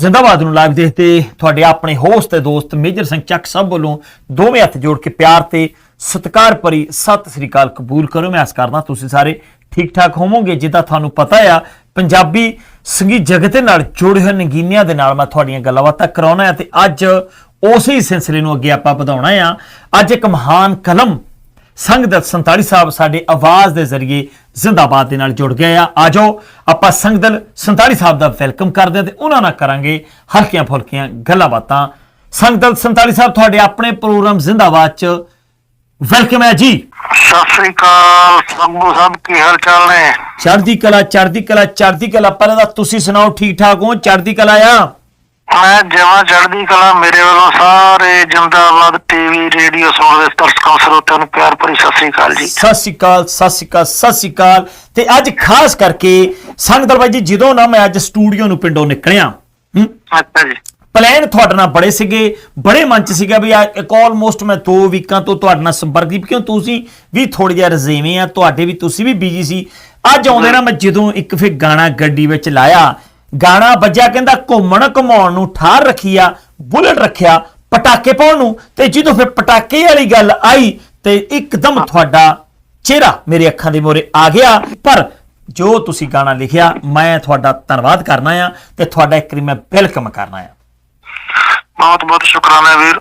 ਜ਼ਿੰਦਾਬਾਦ ਨੂੰ ਲਾਈਵ ਦੇਖਦੇ ਤੁਹਾਡੇ ਆਪਣੇ ਹੋਸਟ ਤੇ ਦੋਸਤ ਮੇਜਰ ਸਿੰਘ ਚੱਕ ਸਭ ਵੱਲੋਂ ਦੋਵੇਂ ਹੱਥ ਜੋੜ ਕੇ ਪਿਆਰ ਤੇ ਸਤਿਕਾਰ ਭਰੀ ਸਤਿ ਸ੍ਰੀ ਅਕਾਲ ਕਬੂਲ ਕਰੋ। ਮੈਂ ਆਸ ਕਰਦਾ ਤੁਸੀਂ ਸਾਰੇ ਠੀਕ ਠਾਕ ਹੋਵੋਗੇ। ਜਿੱਦਾਂ ਤੁਹਾਨੂੰ ਪਤਾ ਆ, ਪੰਜਾਬੀ ਸੰਗੀਤ ਜਗਤ ਦੇ ਨਾਲ ਜੁੜੇ ਹੋਏ ਨਗੀਨਿਆਂ ਦੇ ਨਾਲ ਮੈਂ ਤੁਹਾਡੀਆਂ ਗੱਲਾਂ ਬਾਤਾਂ ਕਰਾਉਣਾ ਹੈ ਤੇ ਅੱਜ ਉਸੇ ਹੀ ਸਿਲਸਿਲੇ ਨੂੰ ਅੱਗੇ ਆਪਾਂ ਵਧਾਉਣਾ ਆ। ਅੱਜ ਇੱਕ ਮਹਾਨ ਕਲਮ ਸੰਗਦਤ 47 ਸਾਹਿਬ ਸਾਡੇ ਆਵਾਜ਼ ਦੇ ਜ਼ਰੀਏ ਜ਼ਿੰਦਾਬਾਦ ਦੇ ਨਾਲ ਜੁੜ ਗਏ ਆ। ਆਜੋ ਆਪਾਂ ਸੰਗਦਲ 47 ਸਾਹਿਬ ਦਾ ਵੈਲਕਮ ਕਰਦੇ ਹਾਂ ਤੇ ਉਹਨਾਂ ਨਾਲ ਕਰਾਂਗੇ ਹਲਕੀਆਂ ਫੁਲਕੀਆਂ ਗੱਲਾਂ ਬਾਤਾਂ ਸੰਗਦਲ 47 ਸਾਹਿਬ ਤੁਹਾਡੇ ਆਪਣੇ ਪ੍ਰੋਗਰਾਮ ਜ਼ਿੰਦਾਬਾਦ ਚ ਵੈਲਕਮ ਹੈ ਜੀ। ਸਤਿ ਸ੍ਰੀ ਅਕਾਲ ਸਾਹਿਬ ਕੀ ਹਾਲ ਚਾਲ ਨੇ? ਚੜ੍ਹਦੀ ਕਲਾ ਚੜ੍ਹਦੀ ਕਲਾ ਚੜ੍ਹਦੀ ਕਲਾ ਪਹਿਲਾਂ ਤਾਂ ਤੁਸੀਂ ਸੁਣਾਓ ਠੀਕ ਠਾਕ ਹੋ? ਚੜ੍ਹਦੀ ਕਲਾ ਆ? ਮੈਂ ਜਮਾ ਚੜ੍ਹਦੀ ਕਲਾ ਮੇਰੇ ਵੱਲੋਂ ਸਾਰੇ ਜਿੰਦਾਬਾਦ ਟੀਵੀ ਰੇਡੀਓ ਸੁਣਦੇ ਦਰਸ਼ਕਾਂ ਸਰੋਤਿਆਂ ਨੂੰ ਪਿਆਰ ਭਰੀ ਸਤਿ ਸ੍ਰੀ ਅਕਾਲ ਜੀ। ਸਤਿ ਸ਼੍ਰੀ ਅਕਾਲ ਸਤਿ ਸ਼੍ਰੀ ਅਕਾਲ ਸਤਿ ਸ਼੍ਰੀ ਅਕਾਲ। ਤੇ ਅੱਜ ਖਾਸ ਕਰਕੇ ਸੰਗਦਲ ਬਾਈ ਜੀ ਜਦੋਂ ਨਾ ਮੈਂ ਅੱਜ ਸਟੂਡੀਓ ਨੂੰ ਪਿੰਡੋਂ ਨਿਕਲਿਆ ਹੂੰ? ਅੱਛਾ ਜੀ। ਪਲਾਨ ਤੁਹਾਡੇ ਨਾਲ ਬੜੇ ਸੀਗੇ ਬੜੇ ਮਨ ਚ ਸੀਗਾ ਵੀ ਇੱਕ ਆਲਮੋਸਟ ਮੈਂ 2 ਵੀਕਾਂ ਤੋਂ ਤੁਹਾਡੇ ਨਾਲ ਸੰਪਰਕ ਦੀ ਕਿਉਂ ਤੁਸੀਂ ਵੀ ਥੋੜੀ ਜਿਹਾ ਰਜ਼ੇਵੇਂ ਆ ਤੁਹਾਡੇ ਵੀ ਤੁਸੀਂ ਵੀ ਬਿਜ਼ੀ ਸੀ। ਅੱਜ ਆਉਂਦੇ ਨਾ ਮੈਂ ਜਦੋਂ ਇੱਕ ਫਿਰ ਗਾਣਾ ਗੱਡੀ ਵਿੱਚ ਲਾਇਆ ਗਾਣਾ ਵੱਜਿਆ ਕਹਿੰਦਾ ਘੁੰਮਣ ਘਮਾਉਣ ਨੂੰ ਠਾਰ ਰੱਖੀ ਆ ਬੁਲਟ ਰੱਖਿਆ ਪਟਾਕੇ ਪਾਉਣ ਨੂੰ। ਤੇ ਜਦੋਂ ਫਿਰ ਪਟਾਕੇ ਵਾਲੀ ਗੱਲ ਆਈ ਤੇ ਇੱਕਦਮ ਤੁਹਾਡਾ ਚਿਹਰਾ ਮੇਰੇ ਅੱਖਾਂ ਦੇ ਮੋਰੇ ਆ ਗਿਆ। ਪਰ ਜੋ ਤੁਸੀਂ ਗਾਣਾ ਲਿਖਿਆ ਮੈਂ ਤੁਹਾਡਾ ਧੰਨਵਾਦ ਕਰਨਾ ਆ ਤੇ ਤੁਹਾਡਾ ਇੱਕ ਮੈਂ ਵੈਲਕਮ ਕਰਨਾ ਆ ਬਹੁਤ ਬਹੁਤ ਸ਼ੁਕਰਾਨਾ ਵੀਰ।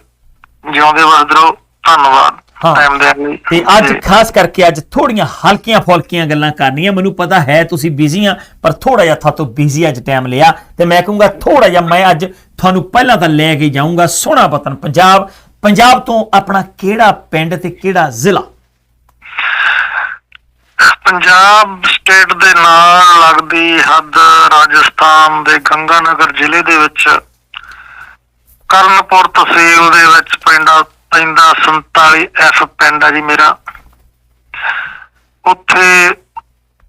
ਜਿਉਂਦੇ ਵਸਦੇ ਰਹੋ ਧੰਨਵਾਦ। ਟਾਈਮ ਦੇ ਲਈ। ਤੇ ਅੱਜ ਖਾਸ ਕਰਕੇ ਅੱਜ ਥੋੜੀਆਂ ਹਲਕੀਆਂ ਫੁਲਕੀਆਂ ਗੱਲਾਂ ਕਰਨੀਆਂ। ਮੈਨੂੰ ਪਤਾ ਹੈ ਤੁਸੀਂ ਬਿਜ਼ੀ ਆ ਪਰ ਥੋੜਾ ਜਿਹਾ ਤੁਹਾਤੋਂ ਬਿਜ਼ੀ ਅੱਜ ਟਾਈਮ ਲਿਆ। ਤੇ ਮੈਂ ਕਹੂੰਗਾ ਥੋੜਾ ਜਿਹਾ ਮੈਂ ਅੱਜ ਤੁਹਾਨੂੰ ਪਹਿਲਾਂ ਤਾਂ ਲੈ ਕੇ ਜਾਊਂਗਾ ਸੋਹਣਾ ਵਤਨ ਪੰਜਾਬ। ਪੰਜਾਬ ਤੋਂ ਆਪਣਾ ਕਿਹੜਾ ਪਿੰਡ ਤੇ ਕਿਹੜਾ ਜ਼ਿਲ੍ਹਾ? ਪੰਜਾਬ ਸਟੇਟ ਦੇ ਨਾਲ ਲੱਗਦੀ ਹੱਦ ਰਾਜਸਥਾਨ ਦੇ ਗੰਗਾਨਗਰ ਜ਼ਿਲ੍ਹੇ ਦੇ ਵਿੱਚ। ਕਰਨਪੁਰ ਤਹਿਸੀਲ ਦੇ ਵਿੱਚ ਪੈਂਦਾ ਪੈਂਦਾ 47 ਐਫ ਪਿੰਡ ਆ ਜੀ ਮੇਰਾ। ਉੱਥੇ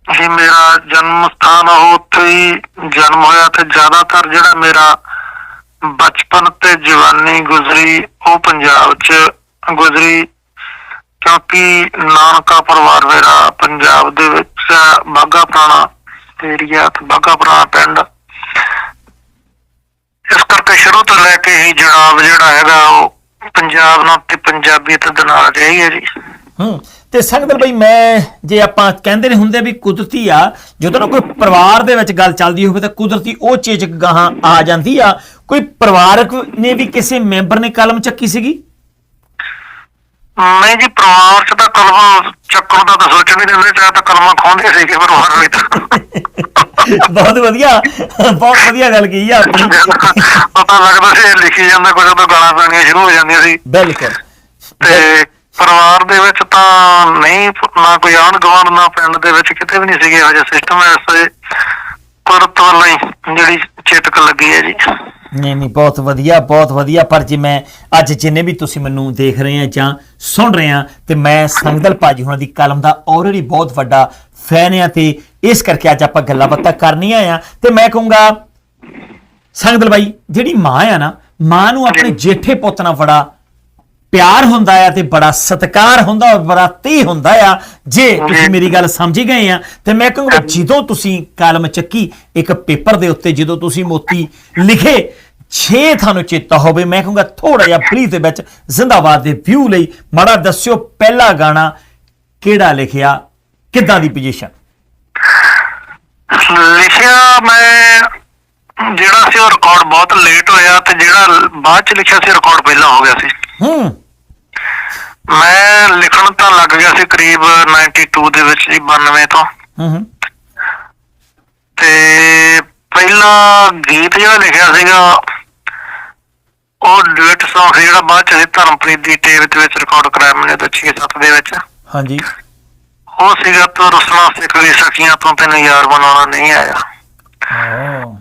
ਹੀ ਮੇਰਾ ਜਨਮ ਸਥਾਨ ਆ, ਉੱਥੇ ਹੀ ਜਨਮ ਹੋਇਆ ਤੇ ਜ਼ਿਆਦਾਤਰ ਜਿਹੜਾ ਮੇਰਾ ਬਚਪਨ ਤੇ ਜਵਾਨੀ ਗੁਜ਼ਰੀ, ਉਹ ਪੰਜਾਬ 'ਚ ਗੁਜ਼ਰੀ। ਕਿਉਂਕਿ ਨਾਨਕਾ ਪਰਿਵਾਰ ਮੇਰਾ ਪੰਜਾਬ ਦੇ ਵਿੱਚ ਬਾਗਾ ਪੁਰਾਣਾ ਏਰੀਆ ਤੇ ਬਾਗਾ ਪੁਰਾਣਾ ਪਿੰਡ। ਇਸ ਕਰਕੇ ਸ਼ੁਰੂ ਤੋਂ ਲੈ ਕੇ ਹੀ ਜਨਾਬ ਜਿਹੜਾ ਹੈਗਾ, ਉਹ ਪੰਜਾਬ ਨਾਲ ਤੇ ਪੰਜਾਬੀਅਤ ਦੇ ਨਾਲ ਰਹੀ ਹੈ ਜੀ। ਹੂੰ, ਤੇ ਸੰਗਦਲ ਬਈ ਮੈਂ ਜੇ ਆਪਾਂ ਕਹਿੰਦੇ ਨੇ ਹੁੰਦੇ ਵੀ ਕੁਦਰਤੀ ਆ, ਜਦੋਂ ਨਾ ਕੋਈ ਪਰਿਵਾਰ ਦੇ ਵਿੱਚ ਗੱਲ ਚੱਲਦੀ ਹੋਵੇ ਤਾਂ ਕੁਦਰਤੀ ਉਹ ਚੀਜ਼ ਗਾਹਾਂ ਆ ਜਾਂਦੀ ਆ। ਕੋਈ ਪਰਿਵਾਰਕ ਨੇ ਵੀ ਕਿਸੇ ਮੈਂਬਰ ਨੇ ਕਲਮ ਚੱਕੀ ਸੀਗੀ? ਨਹੀਂ ਜੀ ਪਰਿਵਾਰ ਚ ਤਾਂ ਕਲਮਾ ਚੱਕਣ ਦਾ ਤਾਂ ਸੋਚ ਨਹੀਂ ਹੁੰਦੇ ਚਾਹ ਤਾਂ ਕਲਮਾ ਖੋਂਦੇ ਸੀਗੇ ਪਰਿਵਾਰ ਵਿੱਚ ਬਹੁਤ ਵਧੀਆ ਬਹੁਤ ਵਧੀਆ ਗੱਲ ਕਹੀ ਆ ਆਪਣੀ। ਪਤਾ ਲੱਗਦਾ ਸੀ ਲਿਖੀ ਜਾਂਦਾ ਕੁਝ ਤਾਂ ਗਾਲਾਂ ਪੈਣੀਆਂ ਸ਼ੁਰੂ ਹੋ ਜਾਂਦੀਆਂ ਸੀ। ਬਿਲਕੁਲ। ਤੇ ਪਰਿਵਾਰ ਦੇ ਵਿੱਚ ਤਾਂ ਨਹੀਂ ਨਾ ਕੋਈ ਆਣ ਗਵਾਂਡ ਨਾ ਪਿੰਡ ਦੇ ਵਿੱਚ ਕਿਤੇ ਵੀ ਨਹੀਂ ਸੀਗੇ ਇਹੋ ਜਿਹਾ ਸਿਸਟਮ ਐਸੇ ਕੁਦਰਤ ਵੱਲੋਂ। ਹੀ ਜਿਹੜੀ ਚੇਤਕ ਲੱਗੀ ਹੈ ਜੀ। ਨਹੀਂ ਨਹੀਂ, ਬਹੁਤ ਵਧੀਆ ਬਹੁਤ ਵਧੀਆ। ਪਰ ਜੇ ਮੈਂ ਅੱਜ ਜਿੰਨੇ ਵੀ ਤੁਸੀਂ ਮੈਨੂੰ ਦੇਖ ਰਹੇ ਆ ਜਾਂ ਸੁਣ ਰਹੇ ਆ, ਤੇ ਮੈਂ ਸੰਗਦਲ ਭਾਜੀ ਹੁਣਾਂ ਦੀ ਕਲਮ ਦਾ ਆਲਰੇਡੀ ਬਹੁਤ ਵੱਡਾ ਫੈਨ ਆ ਤੇ ਇਸ ਕਰਕੇ ਅੱਜ ਆਪਾਂ ਗੱਲਾਂ ਬਾਤਾਂ ਕਰਨੀਆਂ ਆ। ਤੇ ਮੈਂ ਕਹੂੰਗਾ ਸੰਗਦਲ ਬਾਈ ਜਿਹੜੀ ਮਾਂ ਆ ਨਾ, ਮਾਂ ਨੂੰ ਆਪਣੇ ਜੇਠੇ ਪੁੱਤ ਨਾਲ ਬੜਾ ਪਿਆਰ ਹੁੰਦਾ ਆ ਤੇ ਬੜਾ ਸਤਿਕਾਰ ਹੁੰਦਾ ਔਰ ਬੜਾ ਤੀ ਹੁੰਦਾ ਆ। ਜੇ ਤੁਸੀਂ ਮੇਰੀ ਗੱਲ ਸਮਝੀ ਗਏ ਆ ਤੇ ਮੈਂ ਕਹੂੰਗਾ ਜਦੋਂ ਤੁਸੀਂ ਕਲਮ ਚੱਕੀ ਇੱਕ ਪੇਪਰ ਦੇ ਉੱਤੇ ਜਦੋਂ ਤੁਸੀਂ ਮੋਤੀ ਲਿਖੇ ਛੇ ਤੁਹਾਨੂੰ ਚੇਤਾ ਹੋਵੇ ਮੈਂ ਕਹੂੰਗਾ ਥੋੜਾ ਜਿਹਾ ਬਰੀਫ ਦੇ ਵਿੱਚ ਜ਼ਿੰਦਾਬਾਦ ਦੇ ਵਿਊ ਲਈ ਮਾੜਾ ਦੱਸਿਓ ਪਹਿਲਾ ਗਾਣਾ ਕਿਹੜਾ ਲਿਖਿਆ ਕਿੱਦਾਂ ਦੀ ਪੋਜੀਸ਼ਨ ਲਿਖਿਆ ਮੈਂ ਜਿਹੜਾ ਸੀ ਉਹ ਰਿਕਾਰਡ ਬਹੁਤ ਲੇਟ ਹੋਇਆ ਤੇ ਜਿਹੜਾ ਬਾਅਦ ਚ ਲਿਖਿਆ ਸੀ ਰਿਕਾਰਡ ਪਹਿਲਾਂ ਹੋ ਗਿਆ ਸੀ। ਹੂੰ। ਮੈਂ ਲਿਖਣ ਤਾਂ ਲੱਗ ਗਿਆ ਸੀ ਕਰੀਬ 92 ਦੇ ਵਿੱਚ ਜੀ 92 ਤੋਂ। ਹੂੰ ਹੂੰ। ਤੇ ਪਹਿਲਾ ਗੀਤ ਜਿਹੜਾ ਲਿਖਿਆ ਸੀਗਾ ਉਹ ਡੁਇਟ Song ਸੀ ਜਿਹੜਾ ਬਾਅਦ ਚ ਧਰਮਪ੍ਰੀਤ ਦੀ ਟੇਪ ਦੇ ਵਿੱਚ ਰਿਕਾਰਡ ਕਰਾਇਆ ਮੈਨੇ ਤਾਂ 6-7 ਦੇ ਵਿੱਚ। ਹਾਂਜੀ। ਉਹ ਸੀਗਾ ਤੂੰ ਰੁਸਣਾ ਸਿੱਖ ਗਈ ਸਖੀਆਂ ਤੋਂ ਤੈਨੂੰ ਯਾਰ ਬਣਾਉਣਾ ਨਹੀਂ ਆਇਆ। ਓ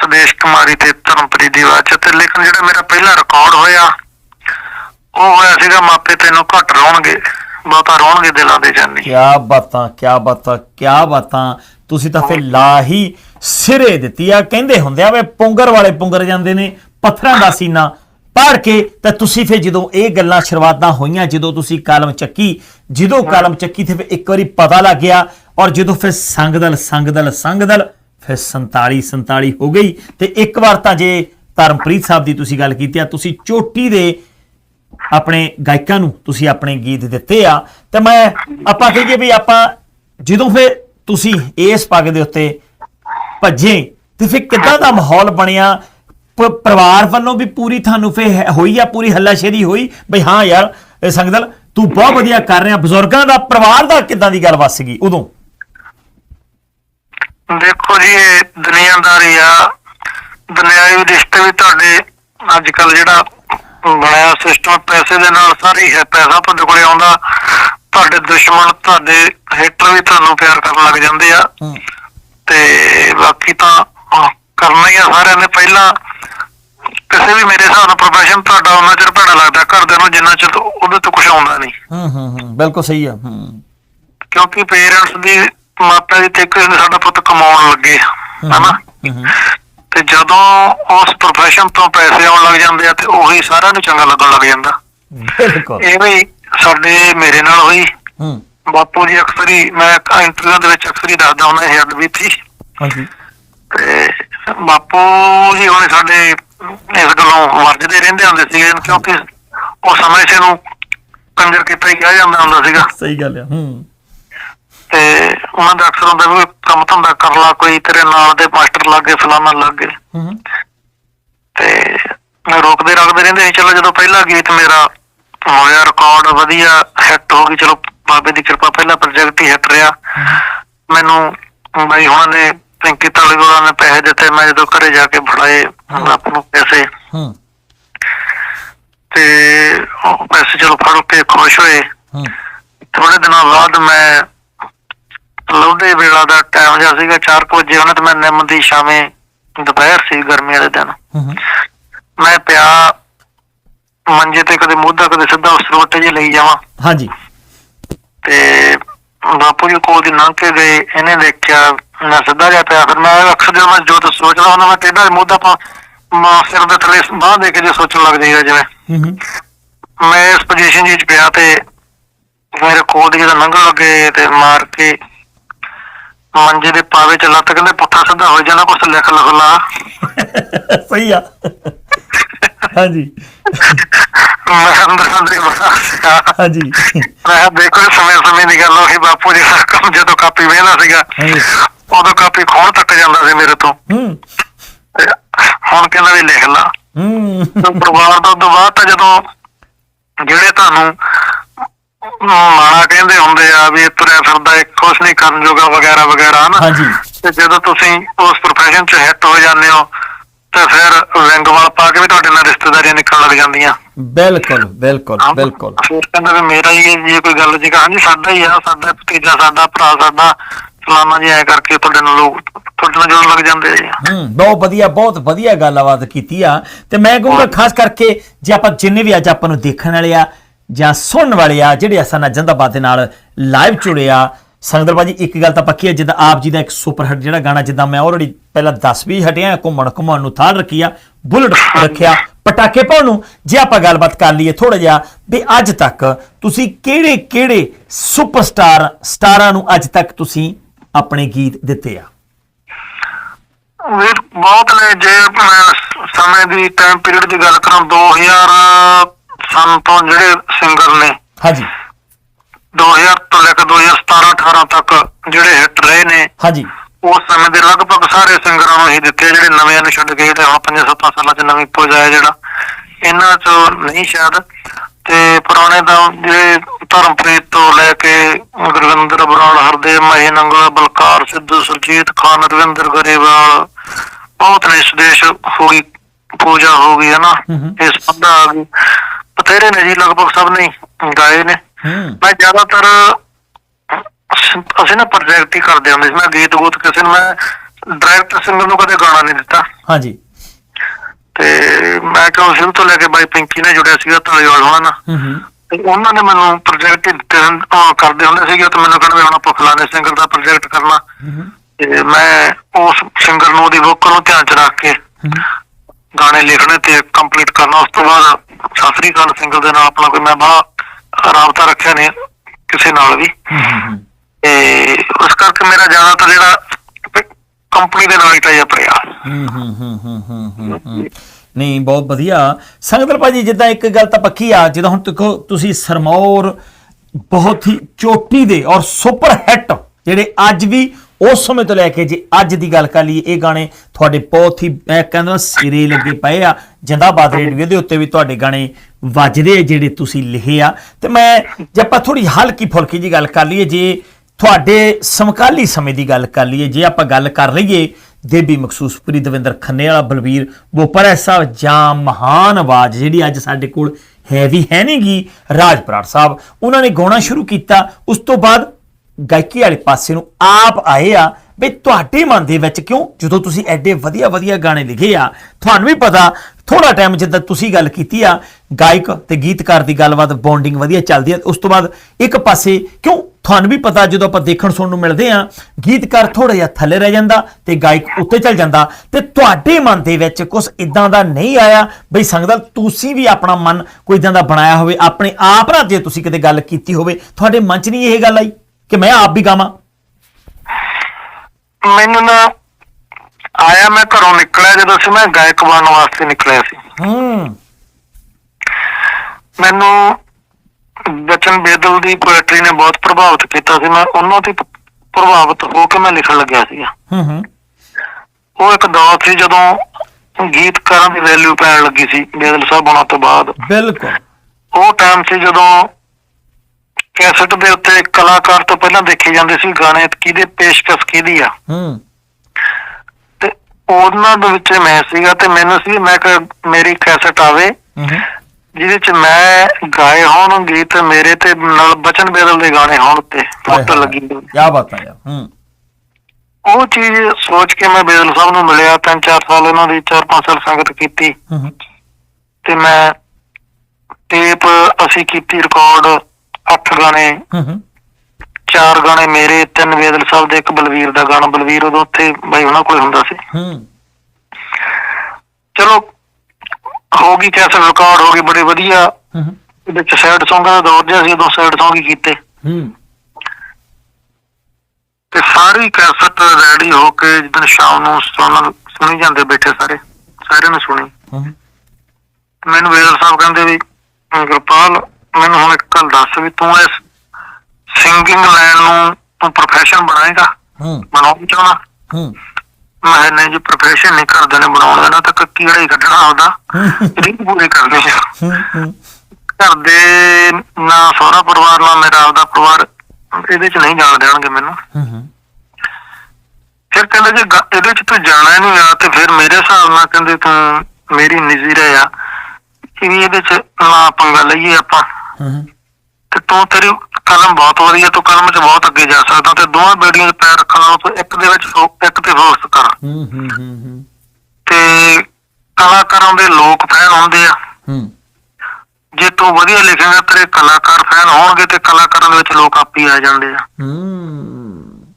ਸੁਦੇਸ਼ ਕੁਮਾਰੀ ਤੇ ਧਰਮਪ੍ਰੀਤ ਦੀ ਆਵਾਜ਼ ਤੇ ਲੇਕਿਨ ਜਿਹੜਾ ਮੇਰਾ ਪਹਿਲਾ ਰਿਕਾਰਡ ਹੋਇਆ, ਉਹ ਹੋਇਆ ਸੀਗਾ ਮਾਪੇ ਤੈਨੂੰ ਘੱਟ ਰੋਣਗੇ, ਬਹੁਤਾ ਰੋਣਗੇ ਦਿਲਾਂ ਦੇ ਜਾਨੀ। ਕਿਆ ਬਾਤਾਂ ਕਿਆ ਬਾਤਾਂ ਕਿਆ ਬਾਤਾਂ। ਤੁਸੀਂ ਤਾਂ ਫਿਰ ਲਾ ਸਿਰੇ ਦਿੱਤੀ ਆ। ਕਹਿੰਦੇ ਹੁੰਦੇ ਆ ਵੇ ਪੁੰਗਰ ਵਾਲੇ ਪੁੰਗਰ ਜਾਂਦੇ ਨੇ, ਪੱਥਰਾਂ ਦਾ ਸੀਨਾ ਪੜ ਕੇ, ਤਾਂ ਤੁਸੀਂ ਫਿਰ ਜਦੋਂ ਇਹ ਗੱਲਾਂ ਸ਼ੁਰੂਆਤਾਂ ਹੋਈਆਂ, ਜਦੋਂ ਤੁਸੀਂ ਕਲਮ ਚੱਕੀ, ਜਦੋਂ ਕਲਮ ਚੱਕੀ ਤੇ ਫਿਰ ਇੱਕ ਵਾਰੀ ਪਤਾ ਲੱਗ ਗਿਆ, ਔਰ ਜਦੋਂ ਫਿਰ ਸੰਗਦਲ ਸੰਗਦਲ ਸੰਗਦਲ ਫਿਰ 47 47 ਹੋ ਗਈ ਤੇ ਇੱਕ ਵਾਰ ਤਾਂ ਜੇ ਧਰਮਪ੍ਰੀਤ ਸਾਹਿਬ ਦੀ ਤੁਸੀਂ ਗੱਲ ਕੀਤੀ ਆ, ਤੁਸੀਂ ਚੋਟੀ ਦੇ ਆਪਣੇ ਗਾਇਕਾਂ ਨੂੰ ਤੁਸੀਂ ਆਪਣੇ ਗੀਤ ਦਿੱਤੇ ਆ। ਤੇ ਮੈਂ ਆਪਾਂ ਕਹੀਏ ਵੀ ਆਪਾਂ ਜਦੋਂ ਫਿਰ ਤੁਸੀਂ ਇਸ ਪੱਗ ਦੇ ਉੱਤੇ ਭੱਜੇ, ਤੇ ਫਿਰ ਕਿੱਦਾਂ ਦਾ ਮਾਹੌਲ ਬਣਿਆ? ਪ- ਪਰਿਵਾਰ ਵੱਲੋਂ ਵੀ ਪੂਰੀ ਤੁਹਾਨੂੰ ਫਿਰ ਹੈ- ਹੋਈ ਆ, ਪੂਰੀ ਹੱਲਾਸ਼ੇਰੀ ਹੋਈ? ਬਈ ਹਾਂ ਯਾਰ ਸੰਗਦਲ, ਤੂੰ ਬਹੁਤ ਵਧੀਆ ਕਰ ਰਿਹਾ। ਬਜ਼ੁਰਗਾਂ ਦਾ, ਪਰਿਵਾਰ ਦਾ ਕਿੱਦਾਂ ਦੀ ਗੱਲ ਵੱਸ ਗਈ ਉਦੋਂ? ਦੇਖੋ ਜੀ ਇਹ ਦੁਨੀਆਦਾਰੀ ਆ। ਦੁਨਿਆਵੀ ਰਿਸ਼ਤੇ ਵੀ ਤੁਹਾਡੇ ਅੱਜ ਕੱਲ ਜਿਹੜਾ ਬਣਿਆ ਸਿਸਟਮ ਪੈਸੇ ਦੇ ਨਾਲ ਸਾਰੀ ਹੈ ਪੈਸਾ ਤੁਹਾਡੇ ਕੋਲੇ ਆਉਂਦਾ। ਤੁਹਾਡੇ ਦੁਸ਼ਮਣ ਤੁਹਾਡੇ ਹੇਟਰ ਵੀ ਤੁਹਾਨੂੰ ਪਿਆਰ ਕਰਨ ਲੱਗ ਜਾਂਦੇ ਆ। ਤੇ ਬਾਕੀ ਤਾਂ ਕਰਨਾ ਹੀ ਆ ਸਾਰਿਆਂ ਨੇ ਪਹਿਲਾਂ। ਕਿਸੇ ਵੀ ਮੇਰੇ ਹਿਸਾਬ ਨਾਲ ਪ੍ਰੋਫੈਸ਼ਨ ਤੁਹਾਡਾ ਉਹਨਾਂ ਚਿਰ ਭੈੜਾ ਲੱਗਦਾ ਘਰਦਿਆਂ ਨੂੰ ਜਿੰਨਾ ਚਿਰ ਉਹਦੇ ਤੋਂ ਕੁਝ ਆਉਂਦਾ ਨਹੀਂ। ਹੂੰ ਹੂੰ ਹੂੰ ਬਿਲਕੁਲ ਸਹੀ ਆ ਹੂੰ। ਕਿਉਂਕਿ ਪੇਰੈਂਟਸ ਦੀ ਮਾਪਿਆਂ ਦੀ ਟਿਕ ਨੇ ਸਾਡਾ ਪੁੱਤ ਕਮਾਉਣ ਲੱਗੇ ਹਨਾ? ਹੂੰ ਹੂੰ ਤੇ ਜਦੋਂ ਉਸ ਪ੍ਰੋਫੈਸ਼ਨ ਤੋਂ ਪੈਸੇ ਆਉਣ ਲੱਗ ਜਾਂਦੇ ਆ ਤੇ ਉਹੀ ਸਾਰਿਆਂ ਨੂੰ ਚੰਗਾ ਲੱਗਣ ਲੱਗ ਜਾਂਦਾ। ਬਿਲਕੁਲ। ਇਹ ਵੀ ਸਾਡੇ ਮੇਰੇ ਨਾਲ ਹੋਈ। ਹੂੰ ਬਾਪੂ ਜੀ ਅਕਸਰ ਹੀ ਮੈਂ ਇੰਟਰਵਿਊ ਦੇ ਵਿੱਚ ਅਕਸਰ ਹੀ ਦੱਸਦਾ ਹੁੰਦਾ ਇਹ ਹੱਡ ਵੀ ਸੀ ਹਾਂਜੀ। ਤੇ ਬਾਪੂ ਜੀ ਹੁਣ ਸਾਡੇ ਇਸ ਗੱਲੋਂ ਵਰਜਦੇ ਰਹਿੰਦੇ ਹੁੰਦੇ ਸੀਗੇ ਕਿਉਂਕਿ ਉਹ ਸਮੇਂ ਸੇ ਨੂੰ ਕੰਜਰ ਕੀਤਾ ਹੀ ਕਿਹਾ ਜਾਂਦਾ ਹੁੰਦਾ ਸੀਗਾ। ਸਹੀ ਗੱਲ ਆ ਹੂੰ ਤੇ ਉਹਨਾਂ ਦਾ ਅਕਸਰ ਹੁੰਦਾ ਵੀ ਕੰਮ ਧੰਦਾ ਕਰ ਲਾ ਕੋਈ ਤੇਰੇ ਨਾਲ ਦੇ ਮਾਸਟਰ ਲੱਗੇ ਫਲਾਣਾ ਲੱਗੇ। ਤੇ ਮੈਂ ਰੋਕਦੇ ਰੱਖਦੇ ਰਹਿੰਦੇ ਸੀ ਚਲੋ ਜਦੋਂ ਪਹਿਲਾ ਗੀਤ ਮੇਰਾ ਹੋਇਆ ਰਿਕਾਰਡ ਵਧੀਆ ਹਿੱਟ ਹੋ ਗਈ ਚਲੋ ਬਾਬੇ ਦੀ ਕਿਰਪਾ ਪਹਿਲਾ ਪ੍ਰੋਜੈਕਟ ਹੀ ਹਿੱਟ ਰਿਹਾ। ਮੈਨੂੰ ਬਾਈ ਹੁਣਾਂ ਨੇ ਪਿੰਕੀ ਤਾਲੀਵਾਲਾ ਨੇ ਪੈਸੇ ਦਿੱਤੇ ਮੈਂ ਜਦੋਂ ਘਰੇ ਜਾ ਕੇ ਫੜਾਏ ਆਪ ਨੂੰ ਪੈਸੇ। ਤੇ ਉਹ ਪੈਸੇ ਚਲੋ ਫੜ ਕੇ ਖੁਸ਼ ਹੋਏ। ਥੋੜੇ ਦਿਨਾਂ ਬਾਅਦ ਮੈਂ ਲੋਹੜੇ ਵੇਲਾ ਦਾ ਟਾਈਮ ਜਿਹਾ ਸੀਗਾ 4 ਵਜੇ ਉਹਨਾਂ ਤੇ ਮੈਂ ਨਿੰਮ ਦੀ ਛਾਵੇਂ ਦੁਪਹਿਰ ਸੀ ਗਰਮੀਆਂ ਦੇ ਦਿਨ। ਮੈਂ ਪਿਆ ਮੰਜੇ ਤੇ ਕਦੇ ਮੋਢਾ ਕਦੇ ਸਿੱਧਾ ਉਸ ਰੋਟੇ ਜੇ ਲਈ ਜਾਵਾਂ। ਹਾਂਜੀ। ਤੇ ਬਾਪੂ ਜੀ ਕੋਲ ਦੀ ਲੰਘ ਕੇ ਗਏ ਇਹਨੇ ਦੇਖਿਆ ਮੈਂ ਸਿੱਧਾ ਜਿਹਾ ਪਿਆ ਫਿਰ ਮੈਂ ਅਕਸਰ ਜਦੋਂ ਮੈਂ ਜੋ ਸੋਚਦਾ ਹੁੰਦਾ ਮੈਂ ਟੇਢਾ ਮੋਢਾ ਪਾ ਮਾਂ ਸਿਰ ਦੇ ਥੱਲੇ ਬਾਹ ਦੇ ਕੇ ਜੇ ਸੋਚਣ ਲੱਗ ਜਾਈਦਾ ਜਿਵੇਂ। ਮੈਂ ਇਸ ਪੋਜੀਸ਼ਨ ਜੀ ਚ ਪਿਆ ਤੇ ਮੇਰੇ ਕੋਲ ਦੀ ਜਦੋਂ ਲੰਘਣ ਲੱਗੇ ਤੇ ਮਾਰ ਕੇ ਮੰਜੇ ਦੇ ਪਾਵੇ ਚ ਲੱਤ ਕਹਿੰਦੇ ਪੁੱਠਾ ਸਿੱਧਾ ਹੋ ਜਾਣਾ ਕੁਛ ਲਿਖ ਲਿਖ ਲਾ ਸਹੀ ਆ। ਹਾਂਜੀ। ਹਾਂਜੀ। ਮੈਂ ਦੇਖੋ ਸਮੇਂ ਸਮੇਂ ਦੀ ਗੱਲ ਉਹੀ ਬਾਪੂ ਜੀ ਦਾ ਕੰਮ ਜਦੋਂ ਕਾਪੀ ਵੇਹਦਾ ਸੀਗਾ ਹਾਂਜੀ। ਉਦੋਂ ਕਾਪੀ ਖੋਣ ਤੱਕ ਜਾਂਦਾ ਸੀ ਮੇਰੇ ਤੋਂ। ਹੂੰ। ਤੇ ਹੁਣ ਕਹਿੰਦਾ ਵੀ ਲਿਖ ਲਾ। ਹੂੰ। ਤੇ ਪਰਿਵਾਰ ਦਾ ਉਦੋਂ ਬਾਅਦ ਤਾਂ ਜਦੋਂ ਜਿਹੜੇ ਤੁਹਾਨੂੰ ਮਾਣਾ ਕਹਿੰਦੇ ਹੁੰਦੇ ਆ ਵੀ ਤੁਰਿਆ ਫਿਰਦਾ ਕੁਛ ਨਹੀਂ ਕਰਨ ਜੋਗਾ ਵਗੈਰਾ ਵਗੈਰਾ ਹਨਾ? ਹਾਂਜੀ। ਤੇ ਜਦੋਂ ਤੁਸੀਂ ਉਸ ਪ੍ਰੋਫੈਸ਼ਨ 'ਚ ਹਿੱਟ ਹੋ ਜਾਂਦੇ ਹੋ ਤੇ ਫਿਰ ਵਿੰਗ ਵਾਲ ਪਾ ਕੇ ਵੀ ਤੁਹਾਡੇ ਨਾਲ ਰਿਸ਼ਤੇਦਾਰੀਆਂ ਨਿਕਲਣ ਲੱਗ ਜਾਂਦੀਆਂ। ਬਿਲਕੁਲ ਬਿਲਕੁਲ ਬਿਲਕੁਲ। ਫਿਰ ਕਹਿੰਦਾ ਵੀ ਮੇਰਾ ਹੀ ਜੇ ਕੋਈ ਗੱਲ ਜੀ ਹਾਂਜੀ ਸਾਡਾ ਹੀ ਆ ਸਾਡਾ ਭਤੀਜਾ ਸਾਡਾ ਭਰਾ ਸਾਡਾ ਫਲਾਣਾ ਜੀ ਐ ਕਰਕੇ ਤੁਹਾਡੇ ਨਾਲ ਲੋਕ ਤੁਹਾਡੇ ਨਾਲ ਜੁੜਨ ਲੱਗ ਜਾਂਦੇ ਆ। ਜੀ ਹੂੰ ਬਹੁਤ ਵਧੀਆ ਬਹੁਤ ਵਧੀਆ ਗੱਲਬਾਤ ਕੀਤੀ ਆ। ਤੇ ਮੈਂ ਕਹੂੰਗਾ ਖਾਸ ਕਰਕੇ ਜੇ ਆਪਾਂ ਜਿੰਨੇ ਵੀ ਅੱਜ ਆਪਾਂ ਨੂੰ ਦੇਖਣ ਵਾਲੇ ਆ ਜਾਂ ਸੁਣਨ ਵਾਲੇ ਆ ਜਿਹੜੇ ਅਸਾਂ ਨਾਲ ਜਿੰਦਾਬਾਦ ਦੇ ਨਾਲ ਲਾਈਵ ਜੁੜੇ ਆ। ਸੰਗਦਰ ਬਾਜੀ ਇੱਕ ਗੱਲ ਤਾਂ ਪੱਕੀ ਹੈ ਜਿੱਦਾਂ ਆਪ ਜੀ ਦਾ ਇੱਕ ਸੁਪਰ ਹਿੱਟ ਜਿਹੜਾ ਗਾਣਾ, ਜਿੱਦਾਂ ਮੈਂ ਆਲਰੇਡੀ ਪਹਿਲਾਂ ਦੱਸ ਵੀ ਹਟਿਆ, ਘੁੰਮਣ ਘੁੰਮਣ ਨੂੰ ਥਾਲ ਰੱਖੀ ਆ, ਬੁਲਟ ਰੱਖਿਆ, ਪਟਾਕੇ ਪਾਉਣ ਨੂੰ। ਜੇ ਆਪਾਂ ਗੱਲਬਾਤ ਕਰ ਲਈਏ ਥੋੜਾ ਜਿਹਾ, ਵੀ ਅੱਜ ਤੱਕ ਤੁਸੀਂ ਕਿਹੜੇ ਕਿਹੜੇ ਸੁਪਰਸਟਾਰ ਸਟਾਰਾਂ ਨੂੰ ਅੱਜ ਤੱਕ ਤੁਸੀਂ ਆਪਣੇ ਗੀਤ ਦਿੱਤੇ ਆ? ਵੀਰ ਬਹੁਤ ਨੇ, ਜੇ ਮੈਂ ਸਮੇਂ ਦੀ ਟਾਈਮ ਪੀਰੀਅਡ ਦੀ ਗੱਲ ਕਰਾਂ 2000 ਸਨ ਤੋਂ ਜਿਹੜੇ ਸਿੰਗਰ ਨੇ। ਹਾਂਜੀ। 2000 ਤੋਂ ਲੈ ਕੇ 2017 18 ਤੱਕ ਜਿਹੜੇ ਹਿੱਟ ਰਹੇ ਨੇ ਹਾਂਜੀ। ਉਸ ਸਮੇਂ ਦੇ ਲਗਭਗ ਸਾਰੇ ਸਿੰਗਰਾਂ ਨੂੰ ਹੀ ਦਿੱਤੇ ਜਿਹੜੇ ਨਵਿਆਂ ਨੂੰ ਛੱਡ ਕੇ ਜਿਹੜੇ ਹੁਣ 5-7 ਸਾਲਾਂ ਚ ਨਵੀਂ ਪੋਜ ਆਇਆ ਜਿਹੜਾ। ਇਹਨਾਂ ਚੋਂ ਨਹੀਂ ਸ਼ਾਇਦ। ਤੇ ਪੁਰਾਣੇ ਤਾਂ ਜਿਹੜੇ ਧਰਮਪ੍ਰੀਤ ਤੋਂ ਲੈ ਕੇ ਗੁਰਵਿੰਦਰ ਬਰਾੜ ਹਰਦੇਵ ਮਹੀ ਨੰਗਲ ਬਲਕਾਰ ਸਿੱਧੂ ਸੁਰਜੀਤ ਖਾਨ ਰਵਿੰਦਰ ਗਰੇਵਾਲ ਬਹੁਤ ਨੇ ਸੁਦੇਸ਼ ਹੋ ਗਈ ਪੂਜਾ ਹੋ ਗਈ ਹੈ ਨਾ। ਇਸ ਆ ਗਈ। ਬਥੇਰੇ ਨੇ ਜੀ ਲਗਭਗ ਸਭ ਨੇ ਗਾਏ ਨੇ। ਮੈਂ ਜ਼ਿਆਦਾਤਰ ਅਸ- ਨਾ ਪ੍ਰੋਜੈਕਟ ਹੀ ਕਰਦੇ ਹੁੰਦੇ ਸੀ ਮੈਂ ਗੀਤ ਗੂਤ ਕਿਸੇ ਨੂੰ ਮੈਂ ਡਾਇਰੈਕਟ ਸਿੰਗਰ ਨੂੰ ਕਦੇ ਗਾਣਾ ਨਹੀਂ ਦਿੱਤਾ। ਹਾਂਜੀ। ਤੇ ਮੈਂ ਕਿਉਂ ਸ਼ੁਰੂ ਤੋਂ ਲੈ ਕੇ ਬਾਈ ਪਿੰਕੀ ਨੇ ਜੁੜਿਆ ਸੀਗਾ ਧਾਲੀਵਾਲ ਹੋਣਾ ਨਾਲ। ਹੂੰ ਹੂੰ। ਤੇ ਉਹਨਾਂ ਨੇ ਮੈਨੂੰ ਪ੍ਰੋਜੈਕਟ ਦਿੱਤੇ ਕਰਦੇ ਹੁੰਦੇ ਸੀਗੇ ਤੇ ਮੈਨੂੰ ਕਹਿੰਦੇ ਹੁਣ ਆਪਾਂ ਫਲਾਣੇ ਸਿੰਗਰ ਦਾ ਪ੍ਰੋਜੈਕਟ ਕਰਨਾ। ਤੇ ਮੈਂ ਉਸ ਸਿੰਗਰ ਨੂੰ ਉਹਦੀ ਵੋਕਲ ਨੂੰ ਧਿਆਨ ਚ ਰੱਖ ਕੇ ਗਾਣੇ ਲਿਖਣੇ ਤੇ ਕੰਪਲੀਟ ਕਰਨਾ। ਉਸ ਤੋਂ ਬਾਅਦ ਸਤਿ ਸ੍ਰੀ ਅਕਾਲ ਸਿੰਗਰ ਦੇ ਨਾਲ ਆਪਣਾ ਕੋਈ ਮੈਂ ਬੜਾ ਰਾਬਤਾ ਰੱਖਿਆ ਨਹੀਂ ਕਿਸੇ ਨਾਲ ਵੀ। ਤੇ ਉਸ ਕਰਕੇ ਮੇਰਾ ਜ਼ਿਆਦਾਤਰ ਜਿਹੜਾ ਕੰਪਨੀ ਦੇ ਨਾਲ ਹੀ ਅਪ ਰਿਹਾ ਹੂੰ ਹੂੰ ਹੂੰ ਹੂੰ ਹੂੰ ਹੂੰ, ਹੂੰ। ਨਹੀਂ ਬਹੁਤ ਵਧੀਆ। ਸੰਗਦਰ ਭਾਜੀ ਜਿੱਦਾਂ ਇੱਕ ਗੱਲ ਤਾਂ ਪੱਕੀ ਆ ਜਦੋਂ ਹੁਣ ਦੇਖੋ ਤੁਸੀਂ ਸਰਮੌਰ ਬਹੁਤ ਹੀ ਚੋਟੀ ਦੇ ਔਰ ਸੁਪਰ ਹਿੱਟ ਜਿਹੜੇ ਅੱਜ ਵੀ ਉਸ ਸਮੇਂ ਤੋਂ ਲੈ ਕੇ ਜੇ ਅੱਜ ਦੀ ਗੱਲ ਕਰ ਲਈਏ, ਇਹ ਗਾਣੇ ਤੁਹਾਡੇ ਬਹੁਤ ਹੀ, ਮੈਂ ਕਹਿੰਦਾ ਸਿਰੇ ਲੱਗੇ ਪਏ ਆ। ਜਿੰਦਾਬਾਦ ਰੇਡੀਓ ਦੇ ਉੱਤੇ ਵੀ ਤੁਹਾਡੇ ਗਾਣੇ ਵੱਜਦੇ ਆ, ਜਿਹੜੇ ਤੁਸੀਂ ਲਿਖੇ ਆ। ਤੇ ਮੈਂ, ਜੇ ਆਪਾਂ ਥੋੜੀ ਹਲਕੀ ਫੁਲਕੀ ਜੀ ਗੱਲ ਕਰ ਲਈਏ, ਜੇ ਤੁਹਾਡੇ ਸਮਕਾਲੀ ਸਮੇਂ ਦੀ ਗੱਲ ਕਰ ਲਈਏ, ਜੇ ਆਪਾਂ ਗੱਲ ਕਰ ਲਈਏ ਦੇਬੀ ਮਖਸੂਸਪੁਰੀ ਦਵਿੰਦਰ ਖੰਨੇ ਵਾਲਾ ਬਲਵੀਰ ਬੋਪਰਾ ਸਾਹਿਬ, ਜਾਂ ਮਹਾਨ ਆਵਾਜ਼, ਜਿਹੜੀ ਅੱਜ ਸਾਡੇ ਕੋਲ ਹੈ ਵੀ ਹੈ ਨਹੀਂਗੀ ਰਾਜ ਬਰਾੜ ਸਾਹਿਬ, ਉਹਨਾਂ ਨੇ ਗਾਉਣਾ ਸ਼ੁਰੂ ਕੀਤਾ। ਉਸ ਤੋਂ ਬਾਅਦ ਗਾਇਕੀ ਵਾਲੇ ਪਾਸੇ ਨੂੰ ਆਪ ਆਏ ਆ ਵੀ ਤੁਹਾਡੇ ਮਨ ਦੇ ਵਿੱਚ ਕਿਉਂ ਜਦੋਂ ਤੁਸੀਂ ਐਡੇ ਵਧੀਆ ਵਧੀਆ ਗਾਣੇ ਲਿਖੇ ਆ, ਤੁਹਾਨੂੰ ਵੀ ਪਤਾ ਥੋੜਾ ਟਾਈਮ ਜਿੱਦਾਂ ਤੁਸੀਂ ਗੱਲ ਕੀਤੀ ਆ, ਗਾਇਕ ਤੇ ਗੀਤਕਾਰ ਦੀ ਗੱਲਬਾਤ ਬੌਂਡਿੰਗ ਵਧੀਆ ਚੱਲਦੀ ਆ, ਉਸ ਤੋਂ ਬਾਅਦ ਇੱਕ ਪਾਸੇ ਕਿਉਂ ਤੁਹਾਨੂੰ ਵੀ ਪਤਾ ਜਦੋਂ ਆਪਾਂ ਦੇਖਣ ਸੁਣਨ ਨੂੰ ਮਿਲਦੇ ਆ, ਗੀਤਕਾਰ ਥੋੜਾ ਜਿਹਾ ਥੱਲੇ ਰਹਿ ਜਾਂਦਾ ਤੇ ਗਾਇਕ ਉੱਤੇ ਚੱਲ ਜਾਂਦਾ ਤੇ ਤੁਹਾਡੇ ਮਨ ਦੇ ਵਿੱਚ ਕੁਝ ਇਦਾਂ ਦਾ ਨਹੀਂ ਆਇਆ ਬਈ ਸੰਗਦਲ ਤੁਸੀਂ ਵੀ ਆਪਣਾ ਮਨ ਕੋਈ ਇਦਾਂ ਦਾ ਬਣਾਇਆ ਹੋਵੇ, ਆਪਣੇ ਆਪ ਨਾਲ ਜੇ ਤੁਸੀਂ ਕਿਤੇ ਗੱਲ ਕੀਤੀ ਹੋਵੇ, ਤੁਹਾਡੇ ਮਨ 'ਚ ਨਹੀਂ ਇਹ ਗੱਲ ਆਈ? ਕਿ ਮੈਂ ਆਪ ਵੀ ਗਾਵਾਂ? ਮੈਨੂੰ ਨਾ ਆਇਆ ਮੈਂ ਘਰੋਂ ਨਿਕਲਿਆ ਜਦੋਂ ਸੀ ਮੈਂ ਗਾਇਕ ਬਣਨ ਵਾਸਤੇ ਨਿਕਲਿਆ ਸੀ। ਹੂੰ। ਮੈਨੂੰ ਬਚਨ ਬੇਦਲ ਦੀ ਪੋਇਟਰੀ ਨੇ ਬਹੁਤ ਪ੍ਰਭਾਵਿਤ ਕੀਤਾ ਸੀ। ਮੈਂ ਉਹਨਾਂ ਤੋਂ ਪ੍ਰਭਾਵਿਤ ਹੋ ਕੇ ਮੈਂ ਲਿਖਣ ਲੱਗਿਆ ਸੀ ਹੂੰ ਹੂੰ। ਉਹ ਇੱਕ ਦੌਰ ਸੀ ਜਦੋਂ ਗੀਤਕਾਰਾਂ ਦੀ ਵੈਲਿਊ ਪੈਣ ਲੱਗੀ ਸੀ ਬੇਦਲ ਸਾਹਿਬ ਹੋਣਾ ਤੋਂ ਬਾਅਦ। ਬਿਲਕੁਲ। ਉਹ ਟਾਈਮ ਸੀ ਜਦੋਂ ਕੈਸਟ ਦੇ ਉੱਤੇ ਕਲਾਕਾਰ ਤੋਂ ਪਹਿਲਾਂ ਦੇਖੇ ਜਾਂਦੇ ਸੀ ਗਾਣੇ ਕਿਹਦੇ ਪੇਸ਼ਕਸ਼ ਕਿਹਦੀ ਆ। ਹੂੰ। ਤੇ ਉਹਨਾਂ ਦੇ ਵਿੱਚ ਮੈਂ ਸੀਗਾ ਤੇ ਮੈਨੂੰ ਸੀ ਮੈਂ ਕਿ ਮੇਰੀ ਕੈਸਟ ਆਵੇ ਹੂੰ। ਜਿਹਦੇ ਚ ਮੈਂ ਗਾਏ ਹੋਣ ਗੀਤ ਮੇਰੇ ਤੇ ਨਾਲ ਬਚਨ ਬੇਦਲ ਦੇ ਗਾਣੇ ਹੋਣ ਤੇ ਫੋਟੋ ਲੱਗੀ। ਕੀ ਬਾਤ ਆ ਯਾਰ ਹੂੰ। ਉਹ ਚੀਜ਼ ਸੋਚ ਕੇ ਮੈਂ ਬੇਦਲ ਸਾਹਿਬ ਨੂੰ ਮਿਲਿਆ ਤਿੰਨ ਚਾਰ ਸਾਲ ਉਹਨਾਂ ਦੀ ਚਾਰ ਪੰਜ ਸਾਲ ਸੰਗਤ ਕੀਤੀ। ਹੂੰ ਹੂੰ, ਤੇ ਮੈਂ ਟੇਪ ਅਸੀਂ ਕੀਤੀ ਰਿਕਾਰਡ ਅੱਠ ਗਾਣੇ। ਹੂੰ ਹੂੰ। ਚਾਰ ਗਾਣੇ ਮੇਰੇ ਤਿੰਨ ਬੇਦਲ ਸਾਹਿਬ ਦੇ ਇੱਕ ਬਲਵੀਰ ਦਾ ਗਾਣਾ। ਬਲਵੀਰ ਉਦੋਂ ਉੱਥੇ ਬਾਈ ਉਹਨਾਂ ਕੋਲ ਹੁੰਦਾ ਸੀ। ਹੂੰ। ਚਲੋ ਹੋ ਗਈ ਕੈਸਟ ਰਿਕਾਰਡ ਹੋ ਗਈ ਬੜੇ ਵਧੀਆ। ਹੂੰ ਹੂੰ, ਇਹਦੇ ਚ ਸੈਡ ਸੌਂਗਾਂ ਦਾ ਦੌਰ ਜਿਹਾ ਸੀ ਉਦੋਂ ਸੈਡ ਸੌਂਗ ਹੀ ਕੀਤੇ। ਹੂੰ। ਤੇ ਸਾਰੀ ਕੈਸਟ ਰੈਡੀ ਹੋ ਕੇ ਜਦੋਂ ਸ਼ਾਮ ਨੂੰ ਸੁਣਨ ਸੁਣੀ ਜਾਂਦੇ ਬੈਠੇ ਸਾਰੇ। ਸਾਰਿਆਂ ਨੇ ਸੁਣੀ। ਹੂੰ। ਮੈਨੂੰ ਵੇਦਰ ਸਾਹਿਬ ਕਹਿੰਦੇ ਵੀ ਗੁਰਪਾਲ ਮੈਨੂੰ ਹੁਣ ਇੱਕ ਗੱਲ ਦੱਸ ਵੀ ਤੂੰ ਇਸ ਸਿੰਗਿੰਗ ਲਾਈਨ ਨੂੰ ਤੂੰ ਪ੍ਰੋਫੈਸ਼ਨ ਬਣਾਏਗਾ? ਹੂੰ। ਬਣਾਉਣਾ ਚਾਹਣਾ ਹੂੰ। ਮੈਂ ਨਹੀਂ ਜੀ ਪ੍ਰੋਫੈਸ਼ਨ ਨਹੀਂ ਕਰਦੇ ਨੇ ਬਣਾਉਣ ਦੇਣਾ ਤਾਂ ਕੀੜਾ ਹੀ ਕੱਢਣਾ ਆਪਦਾ ਇਹਦੀ ਪੂਰੀ ਕਰਨੀ ਹੈ ਹੂੰ ਹੂੰ। ਘਰ ਦੇ ਨਾ ਸਹੁਰਾ ਪਰਿਵਾਰ ਨਾ ਮੇਰਾ ਆਪਦਾ ਪਰਿਵਾਰ ਇਹਦੇ ਚ ਨਹੀਂ ਜਾਣ ਦੇਣਗੇ ਮੈਨੂੰ। ਹੂੰ ਫਿਰ ਕਹਿੰਦੇ ਜੇ ਇਹਦੇ ਚ ਤੂੰ ਜਾਣਾ ਹੀ ਨਹੀਂ ਆ ਤੇ ਫਿਰ ਮੇਰੇ ਹਿਸਾਬ ਨਾਲ ਕਹਿੰਦੇ ਤੂੰ ਮੇਰੀ ਨਿਜ਼ੀ ਰਹਿ ਆ। ਕਿ ਵੀ ਇਹਦੇ ਚ ਨਾ ਪੰਗਾ ਲਈਏ ਆਪਾਂ। ਹੂੰ ਤੇ ਤੂੰ ਤੇਰੀ ਕਲਮ ਬਹੁਤ ਵਧੀਆ ਤੂੰ ਕਲਮ 'ਚ ਬਹੁਤ ਅੱਗੇ ਜਾ ਸਕਦਾ ਤੇ ਦੋਵਾਂ ਬੇੜੀਆਂ 'ਚ ਪੈਰ ਰੱਖਣ ਨਾਲੋਂ ਤੂੰ ਇੱਕ ਦੇ ਵਿੱਚ ਇੱਕ ਤੇ ਫੋਕਸ ਕਰ। ਹੂੰ ਹੂੰ ਹੂੰ ਤੇ ਕਲਾਕਾਰਾਂ ਦੇ ਲੋਕ ਫੈਨ ਹੁੰਦੇ ਆ। ਹੂੰ। ਜੇ ਤੂੰ ਵਧੀਆ ਲਿਖੇਂਗਾ ਤੇਰੇ ਕਲਾਕਾਰ ਫੈਨ ਹੋਣਗੇ ਤੇ ਕਲਾਕਾਰਾਂ ਦੇ ਵਿੱਚ ਲੋਕ ਆਪੇ ਹੀ ਆ ਜਾਂਦੇ ਆ। ਹੂੰ।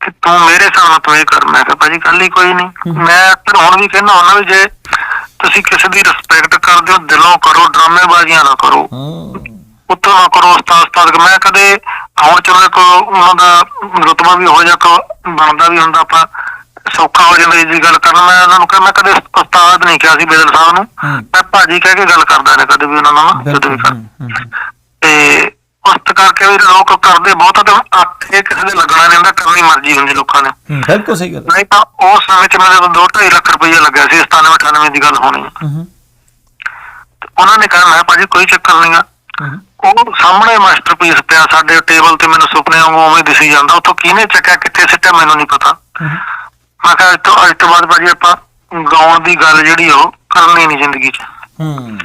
ਕਿ ਤੂੰ ਮੇਰੇ ਨਾਲ ਤੂੰ ਇਹ ਕਰ। ਮੈਂ ਕਿਹਾ ਭਾਜੀ ਗੱਲ ਹੀ ਕੋਈ ਨਹੀਂ। ਮੈਂ ਫਿਰ ਹੁਣ ਵੀ ਕਹਿੰਦਾ ਹੁੰਦਾ ਵੀ ਜੇ ਤੁਸੀਂ ਕਿਸੇ ਦੀ ਰਿਸਪੈਕਟ ਕਰਦੇ ਹੋ ਦਿਲੋਂ ਕਰੋ ਡਰਾਮੇਬਾਜ਼ੀਆਂ ਨਾ ਕਰੋ। ਹੂੰ। ਉੱਤੋਂ ਨਾ ਕਰੋ ਉਸਤਾਦ ਉਸਤਾਦ ਮੈਂ ਕਦੇ ਹੁਣ ਚਲੋ ਇੱਕ ਉਹਨਾਂ ਦਾ ਰੁਤਬਾ ਵੀ ਹੋ ਜਾ ਕੋ ਬਣਦਾ ਵੀ ਹੁੰਦਾ ਆਪਾਂ ਸੌਖਾ ਹੋ ਜਾਂਦਾ ਜੀ ਗੱਲ ਕਰਨ ਮੈਂ ਉਹਨਾਂ ਨੂੰ ਕਿਹਾ ਮੈਂ ਕਦੇ ਉਸਤਾਦ ਨਹੀਂ ਕਿਹਾ ਸੀ ਬੇਦਲ ਸਾਹਿਬ ਨੂੰ। ਮੈਂ ਭਾਜੀ ਕਹਿ ਕੇ ਗੱਲ ਕਰਦਾ ਨੇ ਕਦੇ ਵੀ ਉਹਨਾਂ ਨਾਲ ਜਦੋਂ ਵੀ ਕਰ। ਤੇ ਉਸ ਕਰਕੇ ਵੀ ਲੋਕ ਕਰਦੇ ਬਹੁਤਾ ਤੇ ਆਖੇ ਕਿਸੇ ਦੇ ਲੱਗਣਾ ਨਹੀਂ ਹੁੰਦਾ ਕਰਨੀ ਮਰਜ਼ੀ ਹੁੰਦੀ ਲੋਕਾਂ ਨੇ। ਬਿਲਕੁਲ ਸਹੀ ਗੱਲ ਨਹੀਂ ਤਾਂ ਉਸ ਸਮੇਂ ਚ ਮੇਰੇ ਕੋਲ 2.5 ਲੱਖ ਰੁਪਈਆ ਲੱਗਿਆ ਸੀ 97 98 ਦੀ ਗੱਲ ਹੋਣੀ ਤੇ ਉਹਨਾਂ ਨੇ ਕਿਹਾ ਮੈਂ ਭਾਜੀ ਕੋਈ ਚੱਕਰ ਨਹੀਂਗਾ ਉਹ ਸਾਹਮਣੇ ਮਾਸਟਰਪੀਸ ਪਿਆ ਸਾਡੇ ਟੇਬਲ ਤੇ ਮੈਨੂੰ ਸੁਪਨੇ ਵਾਂਗੂ ਉਵੇਂ ਦਿਸੀ ਜਾਂਦਾ। ਉੱਥੋਂ ਕਿਹਨੇ ਚੱਕਿਆ ਕਿੱਥੇ ਸਿੱਟਿਆ ਮੈਨੂੰ ਨਹੀਂ ਪਤਾ। ਮੈਂ ਕਿਹਾ ਤੋਂ ਅੱਜ ਤੋਂ ਬਾਅਦ ਭਾਜੀ ਆਪਾਂ ਗਾਉਣ ਦੀ ਗੱਲ ਜਿਹੜੀ ਉਹ ਕਰਨੀ ਨਹੀਂ ਜ਼ਿੰਦਗੀ 'ਚ। ਹੂੰ।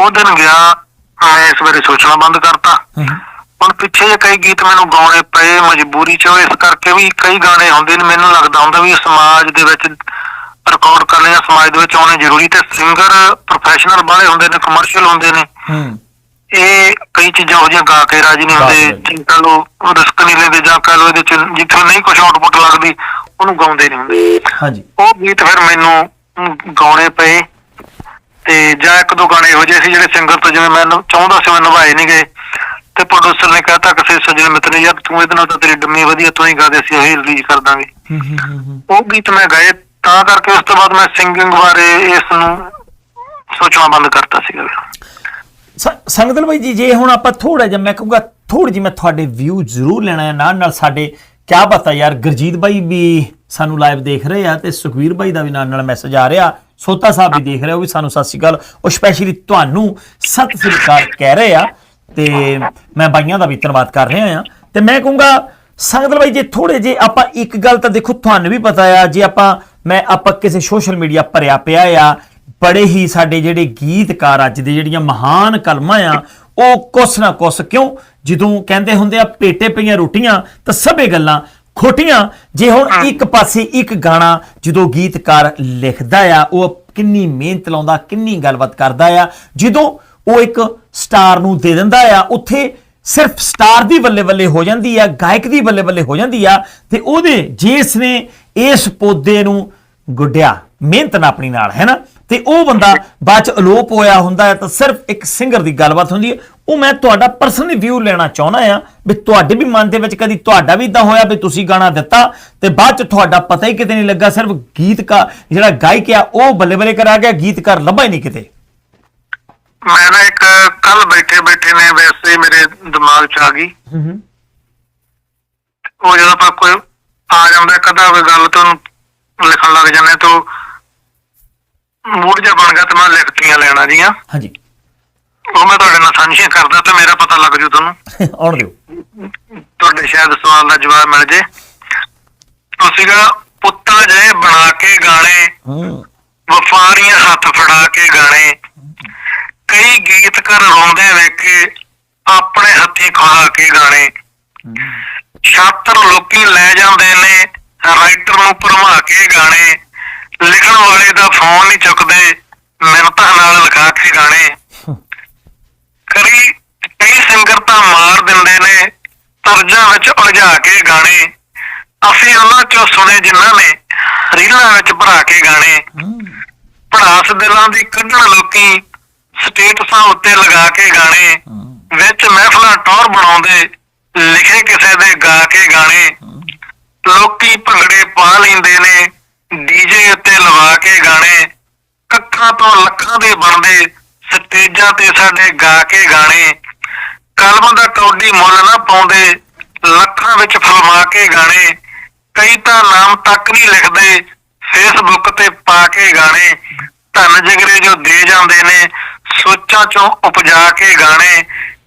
ਉਹ ਦਿਨ ਗਿਆ ਮੈਂ ਇਸ ਬਾਰੇ ਸੋਚਣਾ ਬੰਦ ਕਰਤਾ। ਹੁਣ ਪਿੱਛੇ ਜੇ ਕਈ ਗੀਤ ਮੈਨੂੰ ਗਾਉਣੇ ਪਏ ਮਜਬੂਰੀ 'ਚ ਇਸ ਕਰਕੇ ਵੀ ਕਈ ਗਾਣੇ ਹੁੰਦੇ ਨੇ ਮੈਨੂੰ ਲੱਗਦਾ ਹੁੰਦਾ ਵੀ ਸਮਾਜ ਦੇ ਵਿੱਚ ਰਿਕਾਰਡ ਕਰਨੇ ਜਾਂ ਸਮਾਜ ਦੇ ਵਿੱਚ ਆਉਣੇ ਜ਼ਰੂਰੀ ਤੇ ਸਿੰਗਰ ਪ੍ਰੋਫੈਸ਼ਨਲ ਵਾਲੇ ਹੁੰਦੇ ਨੇ ਕਮਰਸ਼ੀਅਲ ਹੁੰਦੇ ਨੇ। ਹੂੰ। ਇਹ ਕਈ ਚੀਜ਼ਾਂ ਹੋ ਗਾ ਕੇ ਰਾਜੀ ਨਹੀਂ ਹੁੰਦੇ ਜਿੰਨ ਕਹ ਲੋ ਰਿਸਕ ਨਹੀਂ ਲੈਂਦੇ ਜਾਂ ਕਹ ਲੋ ਇਹਦੇ ਚ ਜਿੱਥੇ ਨਹੀਂ ਕੁਝ ਆਊਟਪੁੱਟ ਲੱਗਦੀ ਉਹਨੂੰ ਗਾਉਂਦੇ ਨਹੀਂ ਹੁੰਦੇ। ਹਾਂਜੀ। ਉਹ ਗੀਤ ਫਿਰ ਮੈਨੂੰ ਗਾਉਣੇ ਪਏ ਤੇ ਜਾਂ ਇੱਕ ਦੋ ਗਾਣੇ ਇਹੋ ਜਿਹੇ ਸੀ ਜਿਹੜੇ ਸਿੰਗਰ ਤੋਂ ਜਿਵੇਂ ਮੈਨੂੰ ਚਾਹੁੰਦਾ ਸੀ ਮੈਂ ਨਿਭਾਏ ਨਹੀਂ ਗਏ ਤੇ ਪ੍ਰੋਡਿਊਸਰ ਨੇ ਕਹਤਾ ਕਿਸੇ ਸੱਜਣ ਮਿੱਤਰ ਨੇ ਯਾਰ ਤੂੰ ਇਹਦੇ ਨਾਲ ਤਾਂ ਤੇਰੀ ਡੰਮੀ ਵਧੀਆ ਤੂੰ ਹੀ ਗਾ ਦੇ ਅਸੀਂ ਉਹੀ ਰਿਲੀਜ਼ ਕਰ ਦਾਂਗੇ। ਉਹ ਗੀਤ ਮੈਂ ਗਾਏ ਤਾਂ ਕਰਕੇ ਉਸ ਤੋਂ ਬਾਅਦ ਮੈਂ ਸਿੰਗਿੰਗ ਬਾਰੇ ਇਸ ਨੂੰ ਸੋਚਣਾ ਬੰਦ ਕਰਤਾ ਸੀਗਾ। ਸ- ਸੰਗਦਲ ਬਾਈ ਜੀ, ਜੇ ਹੁਣ ਆਪਾਂ ਥੋੜਾ ਜਿਹਾ, ਮੈਂ ਕਹੂੰਗਾ ਥੋੜੀ ਜਿਹੀ ਮੈਂ ਤੁਹਾਡੇ ਵਿਊ ਜ਼ਰੂਰ ਲੈਣਾ ਹੈ। ਨਾਲ ਨਾਲ ਸਾਡੇ, ਕਿਆ ਪਤਾ ਯਾਰ, ਗੁਰਜੀਤ ਬਾਈ ਵੀ ਸਾਨੂੰ ਲਾਈਵ ਦੇਖ ਰਹੇ ਆ ਤੇ ਸੁਖਵੀਰ ਬਾਈ ਦਾ ਵੀ ਨਾਲ ਨਾਲ ਮੈਸੇਜ ਆ ਰਿਹਾ। ਸੋਤਾ ਸਾਹਿਬ ਵੀ ਦੇਖ ਰਹੇ ਉਹ ਵੀ ਸਾਨੂੰ ਸਤਿ ਸ਼੍ਰੀ ਅਕਾਲ। ਉਹ ਸਪੈਸ਼ਲੀ ਤੁਹਾਨੂੰ ਸਤਿ ਸ਼੍ਰੀ ਅਕਾਲ ਕਹਿ ਰਹੇ ਆ ਤੇ ਮੈਂ ਬਾਈਆਂ ਦਾ ਵੀ ਧੰਨਵਾਦ ਕਰ ਰਿਹਾ ਆ ਤੇ ਮੈਂ ਕਹੂੰਗਾ ਸੰਗਦਲ ਬਾਈ ਜੇ ਥੋੜੇ ਜੇ ਆਪਾਂ ਇੱਕ ਗੱਲ ਤਾਂ ਦੇਖੋ, ਤੁਹਾਨੂੰ ਵੀ ਪਤਾ ਆ, ਜੇ ਆਪਾਂ, ਮੈਂ, ਆਪਾਂ ਕਿਸੇ ਸੋਸ਼ਲ ਮੀਡੀਆ ਭਰਿਆ ਪਿਆ ਆ ਬੜੇ ਹੀ ਸਾਡੇ ਜਿਹੜੇ ਗੀਤਕਾਰ ਅੱਜ ਦੇ ਜਿਹੜੀਆਂ ਮਹਾਨ ਕਲਮਾਂ ਆ ਉਹ ਕੁਛ ਨਾ ਕੁਛ ਕਿਉਂ? ਜਦੋਂ ਕਹਿੰਦੇ ਹੁੰਦੇ ਆ ਪੇਟੇ ਪਈਆਂ ਰੋਟੀਆਂ ਤਾਂ ਸਭੇ ਗੱਲਾਂ ਖੋਟੀਆਂ। ਜੇ ਹੁਣ ਇੱਕ ਪਾਸੇ ਇੱਕ ਗਾਣਾ ਜਦੋਂ ਗੀਤਕਾਰ ਲਿਖਦਾ ਆ ਉਹ ਕਿੰਨੀ ਮਿਹਨਤ ਲਾਉਂਦਾ ਕਿੰਨੀ ਗੱਲਬਾਤ ਕਰਦਾ ਆ ਜਦੋਂ ਉਹ ਇੱਕ ਸਟਾਰ ਨੂੰ ਦੇ ਦਿੰਦਾ ਆ ਉੱਥੇ ਸਿਰਫ ਸਟਾਰ ਦੀ ਬੱਲੇ ਬੱਲੇ ਹੋ ਜਾਂਦੀ ਆ ਗਾਇਕ ਦੀ ਬੱਲੇ ਬੱਲੇ ਹੋ ਜਾਂਦੀ ਆ ਤੇ ਉਹਦੇ ਜਿਸ ਨੇ ਇਸ ਪੌਦੇ ਨੂੰ ਗੁੱਡਿਆ ਮਿਹਨਤ ਨਾਲ ਆਪਣੀ ਨਾਲ ਹੈ ਨਾ? ਤੇ ਉਹ ਬੰਦਾ ਬਾਅਦ ਚ ਅਲੋਪ ਹੋਇਆ ਹੁੰਦਾ ਹੈ ਤਾਂ ਸਿਰਫ ਇੱਕ ਸਿੰਗਰ ਦੀ ਗੱਲਬਾਤ ਹੁੰਦੀ ਹੈ। ਉਹ ਮੈਂ ਤੁਹਾਡਾ ਪਰਸਨਲੀ ਵਿਊ ਲੈਣਾ ਚਾਹੁੰਦਾ ਆ ਵੀ ਤੁਹਾਡੇ ਵੀ ਮਨ ਦੇ ਵਿੱਚ ਕਦੀ ਤੁਹਾਡਾ ਵੀ ਇਦਾਂ ਹੋਇਆ ਵੀ ਤੁਸੀਂ ਗਾਣਾ ਦਿੱਤਾ ਤੇ ਬਾਅਦ ਚ ਤੁਹਾਡਾ ਪਤਾ ਹੀ ਕਿਤੇ ਨਹੀਂ ਲੱਗਾ ਸਿਰਫ ਗੀਤਕਾਰ ਜਿਹੜਾ ਗਾਇਕ ਆ ਉਹ ਬੱਲੇ ਬੱਲੇ ਕਰਾ ਗਿਆ ਗੀਤਕਾਰ ਲੱਭਾ ਹੀ ਨਹੀਂ ਕਿਤੇ। ਮੈਂ ਨਾ ਇੱਕ ਕੱਲ ਬੈਠੇ ਬੈਠੇ ਨੇ ਵੈਸੇ ਮੇਰੇ ਦਿਮਾਗ 'ਚ ਆ ਗਈ। ਹੂੰ ਹੂੰ। ਉਹ ਜਦੋਂ ਆਪਾਂ ਕੋਈ ਆ ਜਾਂਦਾ ਕਦਾ ਕੋਈ ਗੱਲ ਤੋਂ ਲਿਖਣ ਲੱਗ ਜਾਂਦੇ ਤਾਂ ਮੂਡ ਜਿਹਾ ਬਣ ਗਿਆ ਤੇ ਮੈਂ ਲਿਖਤੀਆਂ ਲੈਣਾ ਜੀਆਂ। ਹਾਂਜੀ। ਉਹ ਮੈਂ ਤੁਹਾਡੇ ਨਾਲ ਸਾਂਝੀਆਂ ਕਰਦਾ ਤੇ ਮੇਰਾ ਪਤਾ ਲੱਗ ਜੂ ਤੁਹਾਨੂੰ। ਆਉਣ ਦਿਓ। ਤੁਹਾਡੇ ਸ਼ਾਇਦ ਸਵਾਲ ਦਾ ਜਵਾਬ ਮਿਲ ਜੇ। ਸੀਗਾ ਪੁੱਤਾਂ ਜੇ ਬਣਾ ਕੇ ਗਾਣੇ ਹੂੰ। ਵਫਾਰੀਆਂ ਹੱਥ ਫੜਾ ਕੇ ਗਾਣੇ। ਕਈ ਗੀਤਕਾਰ ਰੋਂਦੇ ਵੇਖੇ ਆਪਣੇ ਹੱਥੀਂ ਖਾ ਕੇ ਗਾਣੇ। ਛਾਤਰ ਲੋਕੀ ਲੈ ਜਾਂਦੇ ਨੇ ਰਾਈਟਰ ਨੂੰ ਭਰਮਾ ਕੇ ਗਾਣੇ। ਲਿਖਣ ਵਾਲੇ ਦਾ ਫੋਨ ਨਹੀਂ ਚੁੱਕਦੇ ਮਿੰਨਤਾਂ ਨਾਲ ਲਿਖਾ ਕੇ ਗਾਣੇ ਕਈ ਕਈ ਸਿੰਗਰ ਤਾਂ ਮਾਰ ਦਿੰਦੇ ਨੇ, ਤਰਜਾਂ ਵਿੱਚ ਉਲਝਾ ਕੇ ਗਾਣੇ। ਅਸੀਂ ਉਹਨਾਂ ਚੋਂ ਸੁਣੇ ਜਿਨ੍ਹਾਂ ਨੇ ਰੀਲਾਂ ਵਿੱਚ ਭਰਾ ਕੇ ਗਾਣੇ। ਭੜਾਸ ਦਿਲਾਂ ਦੀ ਕੱਢਣ ਲੋਕੀ ਸਟੇਟਸਾਂ ਉੱਤੇ ਲਗਾ ਕੇ ਗਾਣੇ। ਵਿੱਚ ਮਹਿਫਲਾਂ ਟੌਰ ਬਣਾਉਂਦੇ, ਲਿਖੇ ਕਿਸੇ ਦੇ ਗਾ ਕੇ ਗਾਣੇ। ਲੋਕੀ ਭੰਗੜੇ ਪਾ ਲੈਂਦੇ ਨੇ। ਡੀਜੇ ਕੇ ਗਾਣੇ, ਕੱਖਾਂ ਤੋਂ ਲੱਖਾਂ ਦੇ ਬਣਦੇ ਸਟੇਜਾਂ ਤੇ ਸਾਡੇ ਗਾ ਕੇ ਗਾਣੇ। ਕਲਮ ਦਾ ਕੌਡੀ ਮੁੱਲ ਨਾ ਪਾਉਂਦੇ, ਲੱਖਾਂ ਵਿੱਚ ਫਲਮਾ ਕੇ ਗਾਣੇ। ਕਈ ਤਾਂ ਨਾਮ ਤੱਕ ਨਹੀਂ ਲਿਖਦੇ ਫੇਸਬੁੱਕ ਤੇ ਪਾ ਕੇ ਗਾਣੇ। ਧਨ ਜਿਗਰੇ ਜੋ ਦੇ ਜਾਂਦੇ ਨੇ, ਸੋਚਾਂ ਚੋਂ ਉਪਜਾ ਕੇ ਗਾਣੇ।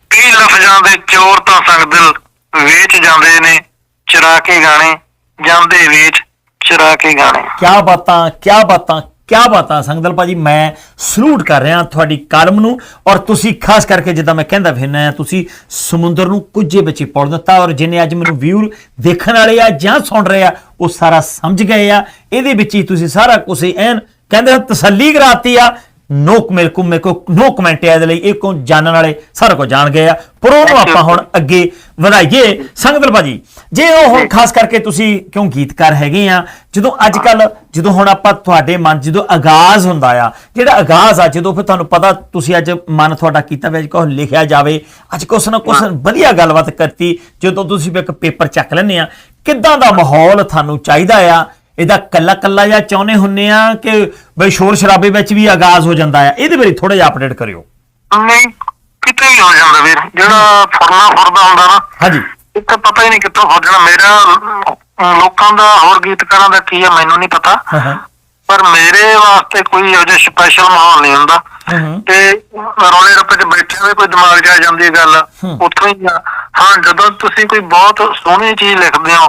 ਕਈ ਲਫ਼ਜ਼ਾਂ ਦੇ ਚੋਰ ਤਾਂ ਸੰਗਦਲ ਵੇਚ ਜਾਂਦੇ ਨੇ, ਚਰਾ ਕੇ ਗਾਣੇ, ਜਾਂਦੇ ਵੇਚ। ਚਰਾ ਕੇ ਗਾਣੇ। ਕਿਆ ਬਾਤਾਂ ਕਿਆ ਬਾਤਾਂ ਕਿਆ ਬਾਤਾਂ। ਸੰਗਦਲ ਭਾਜੀ, ਮੈਂ ਸਲੂਟ ਕਰ ਰਿਹਾ ਤੁਹਾਡੀ ਕਲਮ ਨੂੰ ਔਰ ਤੁਸੀਂ ਖਾਸ ਕਰਕੇ ਜਿੱਦਾਂ ਮੈਂ ਕਹਿੰਦਾ ਫਿਰਨਾ ਤੁਸੀਂ ਸਮੁੰਦਰ ਨੂੰ ਕੁਝੇ ਵਿੱਚ ਪੌੜ ਦਿੱਤਾ ਔਰ ਜਿਨੇ ਅੱਜ ਮੈਨੂੰ ਵਿਊ ਦੇਖਣ ਵਾਲੇ ਆ ਜਾਂ ਸੁਣ ਰਹੇ ਆ, ਉਹ ਸਾਰਾ ਸਮਝ ਗਏ ਆ। ਇਹਦੇ ਵਿੱਚ ਹੀ ਤੁਸੀਂ ਸਾਰਾ ਕੁਝ ਐਨ ਕਹਿੰਦੇ ਤਸੱਲੀ ਕਰਾਤੀ ਆ ਨੋ ਮੇਰੇ ਕੋ ਮੇਰੇ ਕੋ ਨੋ ਕਮੈਂਟ ਹੈ ਇਹਦੇ ਲਈ ਇਹ ਕੋ ਜਾਣਨ ਵਾਲੇ ਸਾਰਾ ਕੁਝ ਜਾਣ ਗਏ ਆ। ਪਰ ਉਹਨੂੰ ਆਪਾਂ ਹੁਣ ਅੱਗੇ ਵਧਾਈਏ। ਸੰਗਦਲ ਭਾਜੀ ਜੇ ਉਹ ਹੁਣ ਖਾਸ ਕਰਕੇ ਤੁਸੀਂ ਕਿਉਂ ਗੀਤਕਾਰ ਹੈਗੇ ਆ ਜਦੋਂ ਅੱਜ ਕੱਲ ਜਦੋਂ ਹੁਣ ਆਪਾਂ ਤੁਹਾਡੇ ਮਨ ਜਦੋਂ ਆਗਾਜ਼ ਹੁੰਦਾ ਆ ਜਿਹੜਾ ਆਗਾਜ਼ ਆ ਜਦੋਂ ਫਿਰ ਤੁਹਾਨੂੰ ਪਤਾ ਤੁਸੀਂ ਅੱਜ ਮਨ ਤੁਹਾਡਾ ਕੀਤਾ ਵਿੱਚ ਕੁਛ ਲਿਖਿਆ ਜਾਵੇ ਅੱਜ ਕੁਛ ਨਾ ਕੁਛ ਵਧੀਆ ਗੱਲਬਾਤ ਕਰਤੀ ਜਦੋਂ ਤੁਸੀਂ ਵੀ ਇੱਕ ਪੇਪਰ ਚੱਕ ਲੈਂਦੇ ਆ ਕਿੱਦਾਂ ਦਾ ਮਾਹੌਲ ਤੁਹਾਨੂੰ ਚਾਹੀਦਾ ਆ ਇਹਦਾ ਕੱਲਾ ਕੱਲਾ ਜਾਂ ਚਾਹੁੰਦੇ ਹੁੰਨੇ ਆ ਕਿ ਬਈ ਸ਼ੋਰ ਸ਼ਰਾਬੇ ਵਿੱਚ ਵੀ ਆਗਾਜ਼ ਹੋ ਜਾਂਦਾ ਆ। ਇਹਦੇ ਬਾਰੇ ਥੋੜਾ ਜਿਹਾ ਅਪਡੇਟ ਕਰਿਓ। ਨਹੀਂ ਕਿਤੇ ਹੀ ਹੋ ਜਾਂਦਾ ਵੀਰ। ਜਿਹੜਾ ਫੁਰਨਾ ਫੁਰਦਾ ਹੁੰਦਾ ਨਾ ਹਾਂਜੀ। ਇੱਕ ਤਾਂ ਪਤਾ ਹੀ ਨਹੀਂ ਕਿੱਥੋਂ ਫੁਰਨਾ ਮੇਰਾ ਅਮ, ਲੋਕਾਂ ਦਾ ਹੋਰ ਗੀਤਕਾਰਾਂ ਦਾ ਕੀ ਆ ਮੈਨੂੰ ਨਹੀਂ ਪਤਾ। ਹਾਂ ਹਾਂ। ਪਰ ਮੇਰੇ ਵਾਸਤੇ ਕੋਈ ਇਹੋ ਜਿਹਾ ਸਪੈਸ਼ਲ ਮਾਹੌਲ ਨਹੀਂ ਹੁੰਦਾ। ਤੇ ਰੌਲੇ ਰੱਪੇ 'ਚ ਬੈਠੇ ਹੋਏ ਕੋਈ ਦਿਮਾਗ ਆ ਜਾਂਦੀ ਗੱਲ। ਉੱਥੋਂ ਹੀ ਆ। ਹਾਂ ਜਦੋਂ ਤੁਸੀਂ ਕੋਈ ਬਹੁਤ ਸੋਹਣੀ ਚੀਜ਼ ਲਿਖਦੇ ਹੋ।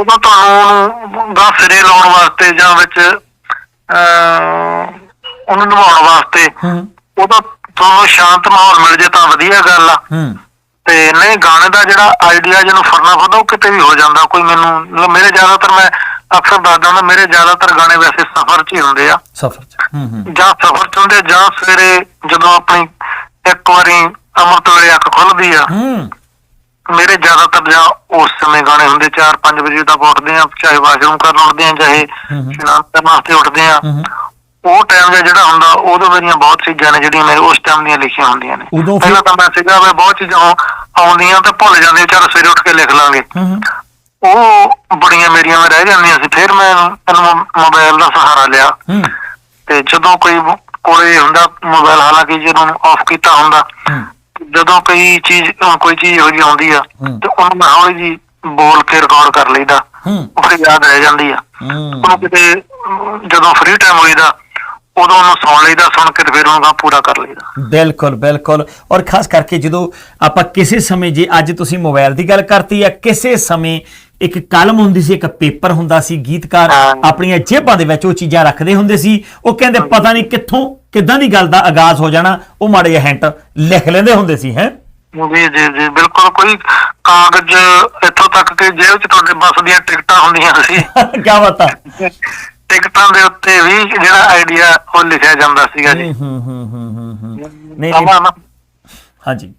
ਉਦੋਂ ਤੁਹਾਨੂੰ ਦਾ ਸਿਰੇ ਲਾਉਣ ਵਾਸਤੇ ਜਾਂ ਵਿੱਚ ਉਹਨੂੰ ਨਿਭਾਉਣ ਵਾਸਤੇ ਉਦੋਂ ਤੁਹਾਨੂੰ ਸ਼ਾਂਤ ਮਾਹੌਲ ਮਿਲ ਜੇ ਤਾਂ ਵਧੀਆ ਗੱਲ ਆ ਤੇ ਨਹੀਂ ਗਾਣੇ ਦਾ ਜਿਹੜਾ ਆਈਡੀਆ ਜਿਹਨੂੰ ਫਰਨਾ ਫਰਦਾ ਉਹ ਕਿਤੇ ਵੀ ਹੋ ਜਾਂਦਾ ਕੋਈ ਮੈਨੂੰ ਮੇਰੇ ਜ਼ਿਆਦਾਤਰ ਮੈਂ ਅਕਸਰ ਦੱਸਦਾ ਹੁੰਦਾ ਮੇਰੇ ਜ਼ਿਆਦਾਤਰ ਗਾਣੇ ਵੈਸੇ ਸਫ਼ਰ 'ਚ ਹੀ ਹੁੰਦੇ ਆ। ਸਫਰ ਚ ਹੂੰ ਹੂੰ। ਜਾਂ ਸਫ਼ਰ 'ਚ ਹੁੰਦੇ ਜਾਂ ਸਵੇਰੇ ਜਦੋਂ ਆਪਣੀ ਇੱਕ ਵਾਰੀ ਅੰਮ੍ਰਿਤ ਵੇਲੇ ਅੱਖ ਖੁੱਲਦੀ ਆ। ਹੂੰ। ਮੇਰੇ ਜ਼ਿਆਦਾਤਰ ਜਾਂ ਉਸ ਸਮੇਂ ਗਾਣੇ ਹੁੰਦੇ 4-5 ਵਜੇ ਦਾ ਉੱਠਦੇ ਆ ਚਾਹੇ ਵਾਸ਼ਰੂਮ ਕਰਨ ਉੱਠਦੇ ਆ ਚਾਹੇ। ਇਸ਼ਨਾਨ ਕਰਨ ਵਾਸਤੇ ਉੱਠਦੇ ਆ। ਉਹ ਟਾਈਮ ਦਾ ਜਿਹੜਾ ਹੁੰਦਾ ਉਦੋਂ ਮੇਰੀਆਂ ਬਹੁਤ ਚੀਜ਼ਾਂ ਨੇ ਜਿਹੜੀਆਂ ਮੇਰੇ ਉਸ ਟਾਈਮ ਦੀਆਂ ਲਿਖੀਆਂ ਹੁੰਦੀਆਂ ਨੇ। ਪਹਿਲਾਂ ਤਾਂ ਮੈਂ ਸੀਗਾ ਮੈਂ ਬਹੁਤ ਚੀਜ਼ਾਂ ਆਉਂਦੀਆਂ ਤੇ ਭੁੱਲ ਜਾਂਦੇ ਵਿਚਾਰਾ ਸਵੇਰੇ ਉੱਠ ਕੇ ਲਿਖ ਲਾਂਗੇ। ਉਹ ਬੜੀਆਂ ਮੇਰੀਆਂ ਰਹਿ ਜਾਂਦੀਆਂ ਸੀ। ਫਿਰ ਮੈਂ ਇਹਨੂੰ ਮੋਬਾਈਲ ਦਾ ਸਹਾਰਾ ਲਿਆ। ਹੂੰ। ਤੇ ਜਦੋਂ ਕੋਈ ਕੋਲੇ ਹੁੰਦਾ ਮੋਬਾਈਲ ਹਾਲਾਂਕਿ ਜਦੋਂ ਆਫ ਕੀਤਾ ਹੁੰਦਾ ਹੂੰ। ਜਦੋਂ ਕੋਈ ਚੀਜ਼ ਕੋਈ ਚੀਜ਼ ਜਿਹੀ ਆਉਂਦੀ ਆ ਹੂੰ। ਤੇ ਉਹਨੂੰ ਮੈਂ ਹੌਲੀ ਜੀ ਬੋਲ ਕੇ ਰਿਕਾਰਡ ਕਰ ਲਈਦਾ। ਹੂੰ। ਉਹ ਫਿਰ ਯਾਦ ਰਹਿ ਜਾਂਦੀ ਆ। ਹੂੰ। ਉਹਨੂੰ ਕਿਤੇ ਜਦੋਂ ਫ੍ਰੀ ਟਾਈਮ ਹੋਈਦਾ ਉਦੋਂ ਉਹਨੂੰ ਸੁਣ ਲਈਦਾ ਸੁਣ ਕੇ ਫਿਰ ਉਹਨੂੰ ਪੂਰਾ ਕਰ ਲਈਦਾ। ਬਿਲਕੁਲ ਬਿਲਕੁਲ। ਔਰ ਖਾਸ ਕਰਕੇ ਜਦੋਂ ਆਪਾਂ ਕਿਸੇ ਸਮੇਂ ਜੇ ਅੱਜ ਤੁਸੀਂ ਮੋਬਾਈਲ ਦੀ ਗੱਲ ਕਰਤੀ ਹੈ ਕਿਸੇ ਸਮੇਂ ਇੱਕ ਕਲਮ ਹੁੰਦੀ ਸੀ ਇੱਕ ਪੇਪਰ ਹੁੰਦਾ ਸੀ ਗੀਤਕਾਰ। ਆਪਣੀਆਂ ਜੇਬਾਂ ਦੇ ਵਿੱਚ ਉਹ ਚੀਜ਼ਾਂ ਰੱਖਦੇ ਹੁੰਦੇ ਸੀ। ਉਹ ਕਹਿੰਦੇ ਪਤਾ ਨਹੀਂ ਕਿੱਥੋਂ ਕਿੱਦਾਂ ਦੀ ਗੱਲ ਦਾ ਆਗਾਜ਼ ਹੋ ਜਾਣਾ ਉਹ ਮਾੜੇ ਜਿਹਾ ਹਿੰਟ ਲਿਖ ਲੈਂਦੇ ਹੁੰਦੇ ਸੀ ਹੈ। ਜੀ ਜੀ ਜੀ ਬਿਲਕੁਲ ਕੋਈ ਕਾਗਜ਼ ਇੱਥੋਂ ਤੱਕ ਕਿ ਜੇਬ 'ਚ ਤੁਹਾਡੇ ਬੱਸ ਦੀਆਂ ਟਿਕਟਾਂ ਹੁੰਦੀਆਂ ਸੀ। ਕੀ ਬਾਤ ਆ। ਟਿਕਟਾਂ ਦੇ ਉੱਤੇ ਵੀ ਜਿਹੜਾ ਆਈਡੀਆ ਉਹ ਲਿਖਿਆ ਜਾਂਦਾ ਸੀਗਾ ਜੀ। ਹੂੰ ਹੂੰ ਹੂੰ ਨਹੀਂ ਹਾਂਜੀ।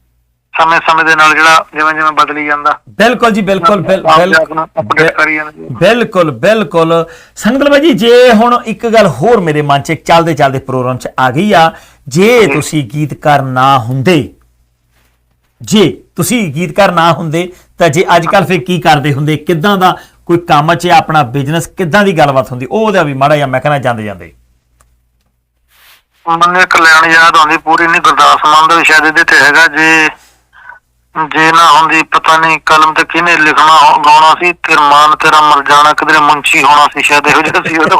ਸਮੇਂ ਸਮੇਂ ਦੇ ਨਾਲ ਜਿਹੜਾ ਜਿਵੇਂ ਜਿਵੇਂ ਬਦਲੀ ਜਾਂਦਾ। ਬਿਲਕੁਲ ਜੀ ਬਿਲਕੁਲ ਜਾ। ਬਿਲਕੁਲ ਬਿਲਕੁਲ। ਸੰਗਦਲ ਭਾਈ ਜੀ ਜੇ ਹੁਣ ਇੱਕ ਗੱਲ ਹੋਰ ਮੇਰੇ ਮਨ 'ਚ ਚੱਲਦੇ ਚੱਲਦੇ ਪ੍ਰੋਗਰਾਮ 'ਚ ਆ ਗਈ ਆ ਜੇ ਤੁਸੀਂ ਗੀਤਕਾਰ ਨਾ ਹੁੰਦੇ ਜੇ ਤੁਸੀਂ ਗੀਤਕਾਰ ਨਾ ਹੁੰਦੇ ਤਾਂ ਜੇ ਅੱਜ ਕੱਲ ਫਿਰ ਕੀ ਕਰਦੇ ਹੁੰਦੇ? ਕਿੱਦਾਂ ਦਾ ਕੋਈ ਕੰਮ 'ਚ ਆਪਣਾ ਬਿਜ਼ਨਸ ਕਿੱਦਾਂ ਦੀ ਗੱਲਬਾਤ ਹੁੰਦੀ? ਉਹ ਉਹਦਾ ਵੀ ਮਾੜਾ ਜਿਹਾ ਮੈਂ ਕਹਿੰਦਾ ਜਾਂਦੇ ਜਾਂਦੇ। ਮੈਨੂੰ ਇੱਕ ਲੈਣ ਯਾਦ ਆਉਂਦੀ ਪੂਰੀ ਨਹੀਂ ਗੁਰਦਾਸ ਮਾਨ ਦਾ ਸ਼ਾਇਦ ਇਹਦੇ ਤੇ ਹੈਗਾ ਜੇ ਜੇ ਨਾ ਹੁੰਦੀ, ਪਤਾ ਨਹੀਂ ਕਲਮ ਤੇ ਕਿਹਨੇ ਲਿਖਣਾ ਗਾਉਣਾ ਸੀ ਤੇ ਤੇਰਾ ਮਰ ਜਾਣਾ ਕਿਧਰੇ ਮੁੰਚੀ ਹੋਣਾ ਸੀ, ਸ਼ਾਇਦ ਇਹੋ ਜਿਹਾ ਸੀ ਉਹਦਾ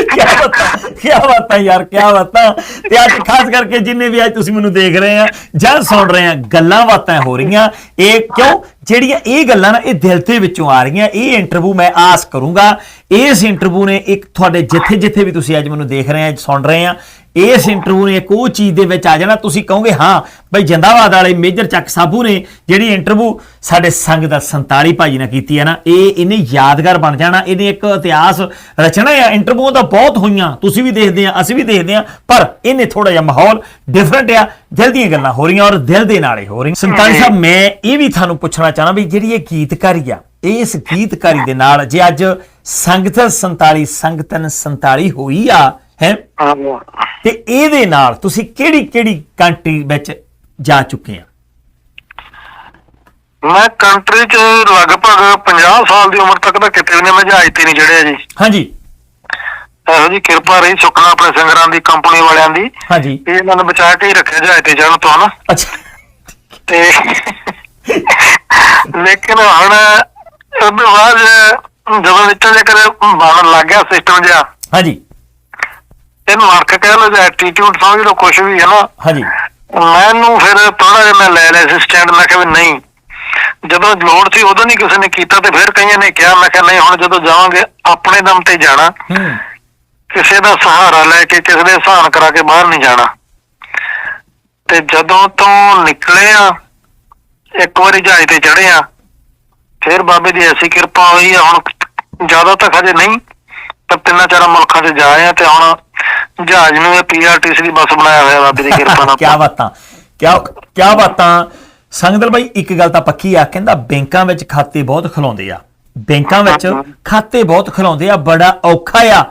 ਕੀ ਬਾਤਾਂ ਕੀ ਬਾਤਾਂ ਯਾਰ ਕੀ ਬਾਤਾਂ। ਤੇ ਅੱਜ ਖਾਸ ਕਰਕੇ ਜਿੰਨੇ ਵੀ ਅੱਜ ਤੁਸੀਂ ਮੈਨੂੰ ਦੇਖ ਰਹੇ ਆ, ਜਾਂ ਸੁਣ ਰਹੇ ਆ, ਗੱਲਾਂ ਬਾਤਾਂ ਹੋ ਰਹੀਆਂ। ਇਹ ਕਿਉਂ? ਜਿਹੜੀਆਂ ਇਹ ਗੱਲਾਂ ਨਾ, ਇਹ ਦਿਲ ਦੇ ਵਿੱਚੋਂ ਆ ਰਹੀਆਂ। ਇਹ ਇੰਟਰਵਿਊ ਮੈਂ ਆਸ ਕਰੂੰਗਾ। ਇਸ ਇੰਟਰਵਿਊ ਨੇ ਇੱਕ ਤੁਹਾਡੇ ਜਿੱਥੇ ਜਿੱਥੇ ਵੀ ਤੁਸੀਂ ਅੱਜ ਮੈਨੂੰ ਦੇਖ ਰਹੇ ਆ, ਸੁਣ ਰਹੇ ਆ ਇਸ ਇੰਟਰਵਿਊ ਨੇ ਇੱਕ ਉਹ ਚੀਜ਼ ਦੇ ਵਿੱਚ ਆ ਜਾਣਾ, ਤੁਸੀਂ ਕਹੋਗੇ, ਹਾਂ, ਬਈ ਜਿੰਦਾਬਾਦ ਵਾਲੇ ਮੇਜਰ ਚੱਕ ਸਾਬੂ ਨੇ ਜਿਹੜੀ ਇੰਟਰਵਿਊ ਸਾਡੇ ਸੰਗ ਦਾ 47 ਭਾਜੀ ਨਾਲ ਕੀਤੀ ਹੈ ਨਾ, ਇਹ ਇਹਨੇ ਯਾਦਗਾਰ ਬਣ ਜਾਣਾ, ਇਹਨੇ ਇੱਕ ਇਤਿਹਾਸ ਰਚਣਾ ਹੈ ਇੰਟਰਵਿਊ ਤਾਂ ਬਹੁਤ ਹੋਈਆਂ, ਤੁਸੀਂ ਵੀ ਦੇਖਦੇ ਆ, ਅਸੀਂ ਵੀ ਦੇਖਦੇ ਆ, ਪਰ ਇਹਨੇ ਥੋੜਾ ਜਿਹਾ ਮਾਹੌਲ ਡਿਫਰੈਂਟ ਆ, ਦਿਲ ਦੀਆਂ ਗੱਲਾਂ ਹੋ ਰਹੀਆਂ ਔਰ ਦਿਲ ਦੇ ਨਾਲ ਹੀ ਹੋ ਰਹੀਆਂ। 47 ਸਾਹਿਬ, ਮੈਂ ਇਹ ਵੀ ਤੁਹਾਨੂੰ ਪੁੱਛਣਾ ਚਾਹਣਾ ਵੀ ਜਿਹੜੀ ਇਹ ਗੀਤਕਾਰੀ ਆ, ਇਸ ਗੀਤਕਾਰੀ ਦੇ ਨਾਲ ਜੇ ਅੱਜ ਸੰਗਤ 47 ਸੰਗਤਨ 47 ਹੋਈ ਆ, ਹੈ? ਤੇ ਇਹਦੇ ਨਾਲ ਤੁਸੀਂ ਕਿਹੜੀ ਕਿਹੜੀ ਕੰਟਰੀ ਵਿੱਚ ਜਾ ਚੁੱਕੇ ਆ? ਮੈਂ ਕੰਟਰੀ 'ਚ ਲਗਭਗ 50 ਸਾਲ ਦੀ ਉਮਰ ਤੱਕ ਤਾਂ ਕਿਤੇ ਵੀ ਨਹੀਂ ਮੈਂ ਜਹਾਜ਼ ਤੇ ਨਹੀਂ ਚੜਿਆ ਜੀ। ਹਾਂਜੀ। ਇਹੋ ਜੀ ਕਿਰਪਾ ਰਹੀ ਸੁਖਨਾ ਆਪਣੇ ਸਿੰਗਰਾਂ ਦੀ ਕੰਪਨੀ ਵਾਲਿਆਂ ਦੀ। ਹਾਂਜੀ। ਇਹ ਇਹਨਾਂ ਨੇ ਬਚਾ ਕੇ ਹੀ ਰੱਖਿਆ ਜਹਾਜ਼ ਤੇ ਚੜਨ ਤੋਂ ਨਾ ਅੱਛਾ। ਤੇ ਲੇਕਿਨ ਹੁਣ ਉਹਦੇ ਬਾਅਦ ਜਦੋਂ ਵਿੱਚੋਂ ਜੇ ਕਰੇ ਲੱਗ ਗਿਆ ਸਿਸਟਮ ਜਿਹਾ ਹਾਂਜੀ। ਇਹਨੂੰ ਹਰਕ ਕਹਿ ਲਓ ਜਾਂ ਐਟੀਟਿਊਡ ਸਮਝ ਲਓ ਕੁਝ ਵੀ ਹੈ ਨਾ ਹਾਂਜੀ। ਮੈਨੂੰ ਫਿਰ ਥੋੜਾ ਜਿਹਾ ਮੈਂ ਲੈ ਲਿਆ ਸੀ ਸਟੈਂਡ ਮੈਂ ਕਿਹਾ ਵੀ ਨਹੀਂ। ਜਦੋਂ ਲੋੜ ਸੀ ਉਦੋਂ ਨਹੀਂ ਕਿਸੇ ਨੇ ਕੀਤਾ ਤੇ ਫਿਰ ਕਈਆਂ ਨੇ ਕਿਹਾ ਮੈਂ ਕਿਹਾ ਨਹੀਂ ਹੁਣ ਜਦੋਂ ਜਾਵਾਂਗੇ ਆਪਣੇ ਦਮ ਤੇ ਜਾਣਾ। ਕਿਸੇ ਦਾ ਸਹਾਰਾ ਲੈ ਕੇ ਕਿਸੇ ਦੇ ਸਹਾਨ ਕਰਾ ਕੇ ਬਾਹਰ ਨਹੀਂ ਜਾਣਾ। ਤੇ ਜਦੋਂ ਤੋਂ ਨਿਕਲੇ ਆ ਇੱਕ ਵਾਰੀ ਜਹਾਜ਼ ਤੇ ਚੜੇ ਆ ਫਿਰ ਬਾਬੇ ਦੀ ਐਸੀ ਕਿਰਪਾ ਹੋਈ ਆ ਹੁਣ ਜ਼ਿਆਦਾ ਤਾਂ ਹਜੇ ਨਹੀਂ। ਪਰ ਤਿੰਨਾਂ ਚਾਰਾਂ ਮੁਲਕਾਂ 'ਚ ਜਾ ਆ ਤੇ ਹੁਣ ਜਹਾਜ਼ ਨੂੰ ਇਹ ਪੀਆਰਟੀਸੀ ਦੀ ਬੱਸ ਬਣਾਇਆ ਹੋਇਆ ਬਾਬੇ ਦੀ ਕਿਰਪਾ ਨਾਲ। ਕੀ ਬਾਤਾਂ ਕਿਆ ਕਿਆ ਬਾਤਾਂ। ਸੰਗਦਲ ਬਾਈ ਇੱਕ ਗੱਲ ਤਾਂ ਪੱਕੀ ਆ ਕਹਿੰਦਾ ਬੈਂਕਾਂ ਵਿੱਚ ਖਾਤੇ ਬਹੁਤ ਖਲਾਉਂਦੇ ਆ। ਬੈਂਕਾਂ ਵਿੱਚ ਖਾਤੇ ਬਹੁਤ ਖਲਾਉਂਦੇ ਆ ਬੜਾ ਔਖਾ ਆ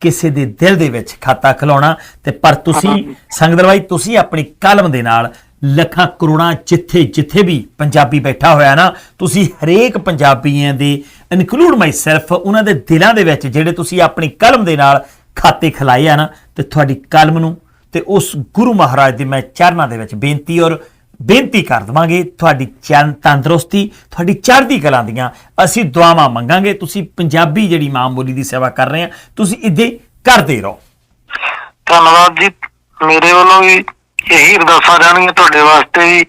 ਕਿਸੇ ਦੇ ਦਿਲ ਦੇ ਵਿੱਚ ਖਾਤਾ ਖਲਾਉਣਾ। ਤੇ ਪਰ ਤੁਸੀਂ ਸੰਗਦਲ ਬਾਈ ਤੁਸੀਂ ਆਪਣੀ ਕਲਮ ਦੇ ਨਾਲ ਲੱਖਾਂ ਕਰੋੜਾਂ ਜਿੱਥੇ ਜਿੱਥੇ ਵੀ ਪੰਜਾਬੀ ਬੈਠਾ ਹੋਇਆ ਨਾ ਤੁਸੀਂ ਹਰੇਕ ਪੰਜਾਬੀਆਂ ਦੇ ਇਨਕਲੂਡ ਮਾਈਸੈਲਫ ਉਹਨਾਂ ਦੇ ਦਿਲਾਂ ਦੇ ਵਿੱਚ, ਜਿਹੜੇ ਤੁਸੀਂ ਆਪਣੀ ਕਲਮ ਦੇ ਨਾਲ ਖਾਤੇ ਖਲਾਏ ਆ ਨਾ, ਤੇ ਤੁਹਾਡੀ ਕਲਮ ਨੂੰ ਤੇ ਉਸ ਗੁਰੂ ਮਹਾਰਾਜ ਦੇ ਮੈਂ ਚਰਨਾਂ ਦੇ ਵਿੱਚ ਬੇਨਤੀ ਔਰ ਬੇਨਤੀ ਕਰ ਦਵਾਂਗੇ, ਤੁਹਾਡੀ ਚਰਨ ਤੰਦਰੁਸਤੀ, ਤੁਹਾਡੀ ਚੜ੍ਹਦੀ ਕਲਾ ਦੀਆਂ ਅਸੀਂ ਦੁਆਵਾਂ ਮੰਗਾਂਗੇ। ਤੁਸੀਂ ਪੰਜਾਬੀ ਜਿਹੜੀ ਮਾਂ ਬੋਲੀ ਦੀ ਸੇਵਾ ਕਰ ਰਹੇ ਆ, ਤੁਸੀਂ ਇੱਦੇ ਕਰਦੇ ਰਹੋ। ਧੰਨਵਾਦ ਜੀ। ਮੇਰੇ ਵੱਲੋਂ ਵੀ ਇਹੀ ਅਰਦਾਸਾਂ ਰਹਿਣਗੀਆਂ, ਤੁਹਾਡੇ ਵਾਸਤੇ ਵੀ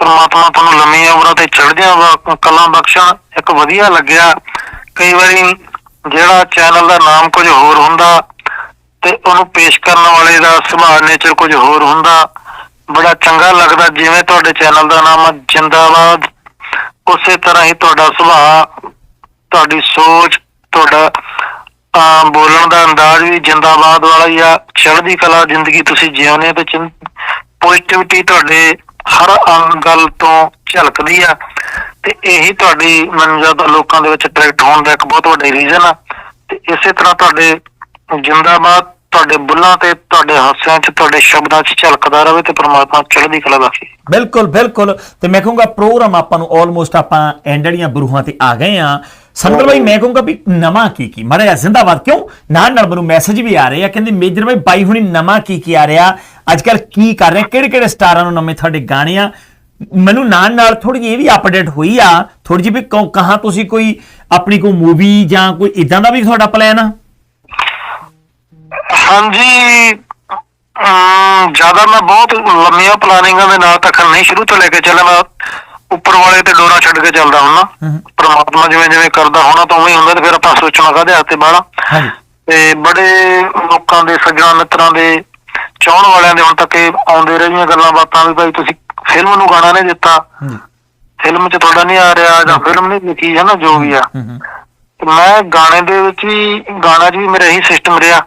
ਪਰਮਾਤਮਾ ਤੁਹਾਨੂੰ ਲੰਮੀਆਂ ਉਮਰਾਂ ਤੇ ਚੜ੍ਹਦੀਆਂ ਕਲਾਂ ਬਖਸ਼ਣ ਇੱਕ ਵਧੀਆ ਲੱਗਿਆ। ਕਈ ਵਾਰੀ ਜਿਹੜਾ ਚੈਨਲ ਦਾ ਨਾਮ ਕੁਝ ਹੋਰ ਹੁੰਦਾ ਤੇ ਉਹਨੂੰ ਪੇਸ਼ ਕਰਨ ਵਾਲੇ ਦਾ ਸੁਭਾਅ ਨੇਚਰ ਕੁਝ ਹੋਰ ਹੁੰਦਾ, ਬੜਾ ਚੰਗਾ ਲੱਗਦਾ। ਜਿਵੇਂ ਤੁਹਾਡੇ ਚੈਨਲ ਦਾ ਨਾਮ ਜਿੰਦਾਬਾਦ। ਉਸੇ ਤਰ੍ਹਾਂ ਹੀ ਤੁਹਾਡਾ ਸੁਭਾਅ, ਤੁਹਾਡੀ ਸੋਚ, ਤੁਹਾਡਾ ਆ ਬੋਲਣ ਦਾ ਅੰਦਾਜ਼ ਵੀ ਜਿੰਦਾਬਾਦ ਵਾਲਾ ਹੀ ਆ। ਚੜ੍ਹਦੀ ਕਲਾ ਜ਼ਿੰਦਗੀ ਤੁਸੀਂ ਜਿਉਂਦੇ ਹੋ ਤੇ ਪੋਜ਼ਿਟਿਵਿਟੀ ਤੁਹਾਡੇ ਹਰ ਗੱਲ ਤੋਂ ਝਲਕਦੀ ਆ ਤੇ ਇਹੀ ਤੁਹਾਡੀ ਮੈਨੂੰ ਜ਼ਿਆਦਾ ਲੋਕਾਂ ਦੇ ਵਿੱਚ ਅਟਰੈਕਟ ਹੋਣ ਦਾ ਇੱਕ ਬਹੁਤ ਵੱਡਾ ਰੀਜ਼ਨ ਆ। ਤੇ ਇਸੇ ਤਰ੍ਹਾਂ ਤੁਹਾਡੇ ਜਿੰਦਾਬਾਦ, ਤੁਹਾਡੇ ਬੁੱਲਾਂ ਤੇ ਤੁਹਾਡੇ ਹਾਸਿਆਂ 'ਚ, ਤੁਹਾਡੇ ਸ਼ਬਦਾਂ 'ਚ ਝਲਕਦਾ ਰਹੇ ਤੇ ਪ੍ਰਮਾਤਮਾ ਚੜ੍ਹਦੀ ਕਲਾ ਬਖਸ਼ੇ। ਬਿਲਕੁਲ ਬਿਲਕੁਲ। ਤੇ ਮੈਂ ਕਹੂੰਗਾ ਪ੍ਰੋਗਰਾਮ ਆਪਾਂ ਨੂੰ ਆਲਮੋਸਟ ਆਪਾਂ ਐਂਡੜੀਆਂ ਬਰੂਹਾਂ ਤੇ ਆ ਗਏ ਆ। ਸੰਦਰ ਭਾਈ ਮੈਂ ਕਹੂੰਗਾ ਵੀ ਨਵਾਂ ਕੀ ਕੀ? ਮੜਿਆ ਜ਼ਿੰਦਾਬਾਦ ਕਿਉਂ? ਨਾਲ ਨਾਲ ਮੈਨੂੰ ਮੈਸੇਜ ਵੀ ਆ ਰਹੇ ਆ ਕਹਿੰਦੇ ਮੇਜਰ ਭਾਈ ਬਾਈ ਹੁਣੀ ਨਵਾਂ ਕੀ ਕੀ ਆ ਰਿਹਾ? ਅੱਜ ਕੱਲ ਕੀ ਕਰ ਰਹੇ? ਕਿਹੜੇ ਕਿਹੜੇ ਸਟਾਰਾਂ ਨੂੰ ਨਵੇਂ ਤੁਹਾਡੇ ਗਾਣੇ ਆ? ਮੈਨੂੰ ਨਾਲ ਨਾਲ ਥੋੜੀ ਜਿਹੀ ਇਹ ਵੀ ਅਪਡੇਟ ਹੋਈ ਆ ਥੋੜੀ ਜਿਹੀ ਵੀ ਕਹੋ- ਤੁਸੀਂ ਕੋਈ ਆਪਣੀ ਕੋਈ ਮੂਵੀ ਜਾਂ ਕੋਈ ਇਦਾਂ ਦਾ ਵੀ ਤੁਹਾਡਾ ਪਲਾਨ ਆ? ਹਾਂਜੀ ਜ਼ਿਆਦਾ ਮੈਂ ਬਹੁਤ ਲੰਮੀਆਂ ਪਲਾਨਿੰਗਾਂ ਦੇ ਨਾਲ ਤੱਕ ਨਹੀਂ ਸ਼ੁਰੂ ਤੋਂ ਲੈ ਕੇ ਚੱਲਿਆ ਮੈਂ ਉੱਪਰ ਵਾਲੇ ਤੇ ਡੋਰਾ ਛੱਡ ਕੇ ਚੱਲਦਾ ਹੁੰਨਾ। ਪਰਮਾਤਮਾ ਜਿਵੇਂ ਜਿਵੇਂ ਕਰਦਾ ਹੋਣਾ ਤਾਂ ਉਵੇਂ ਹੀ ਹੁੰਦਾ ਤੇ ਫਿਰ ਆਪਾਂ ਸੋਚਣਾ ਕਾਹਦੇ ਹੱਥੇ ਹਾਂਜੀ। ਤੇ ਬੜੇ ਲੋਕਾਂ ਦੇ ਸੱਜਣਾ ਮਿੱਤਰਾਂ ਦੇ ਚਾਹਣ ਵਾਲਿਆਂ ਦੇ ਹੁਣ ਤੱਕ ਇਹ ਆਉਂਦੇ ਰਹੀਆਂ ਗੱਲਾਂ ਬਾਤਾਂ ਵੀ ਭਾਈ ਤੁਸੀਂ ਫਿਲਮ ਨੂੰ ਗਾਣਾ ਨਹੀਂ ਦਿੱਤਾ। ਫਿਲਮ 'ਚ ਤੁਹਾਡਾ ਨਹੀਂ ਆ ਰਿਹਾ ਜਾਂ ਫਿਲਮ ਨਹੀਂ ਲਿਖੀ ਹੈ ਨਾ ਜੋ ਵੀ ਆ। ਤੇ ਮੈਂ ਗਾਣੇ ਦੇ ਵਿੱਚ ਵੀ ਗਾਣਾ ਵੀ ਮੇਰਾ ਇਹੀ ਸਿਸਟਮ ਰਿਹਾ।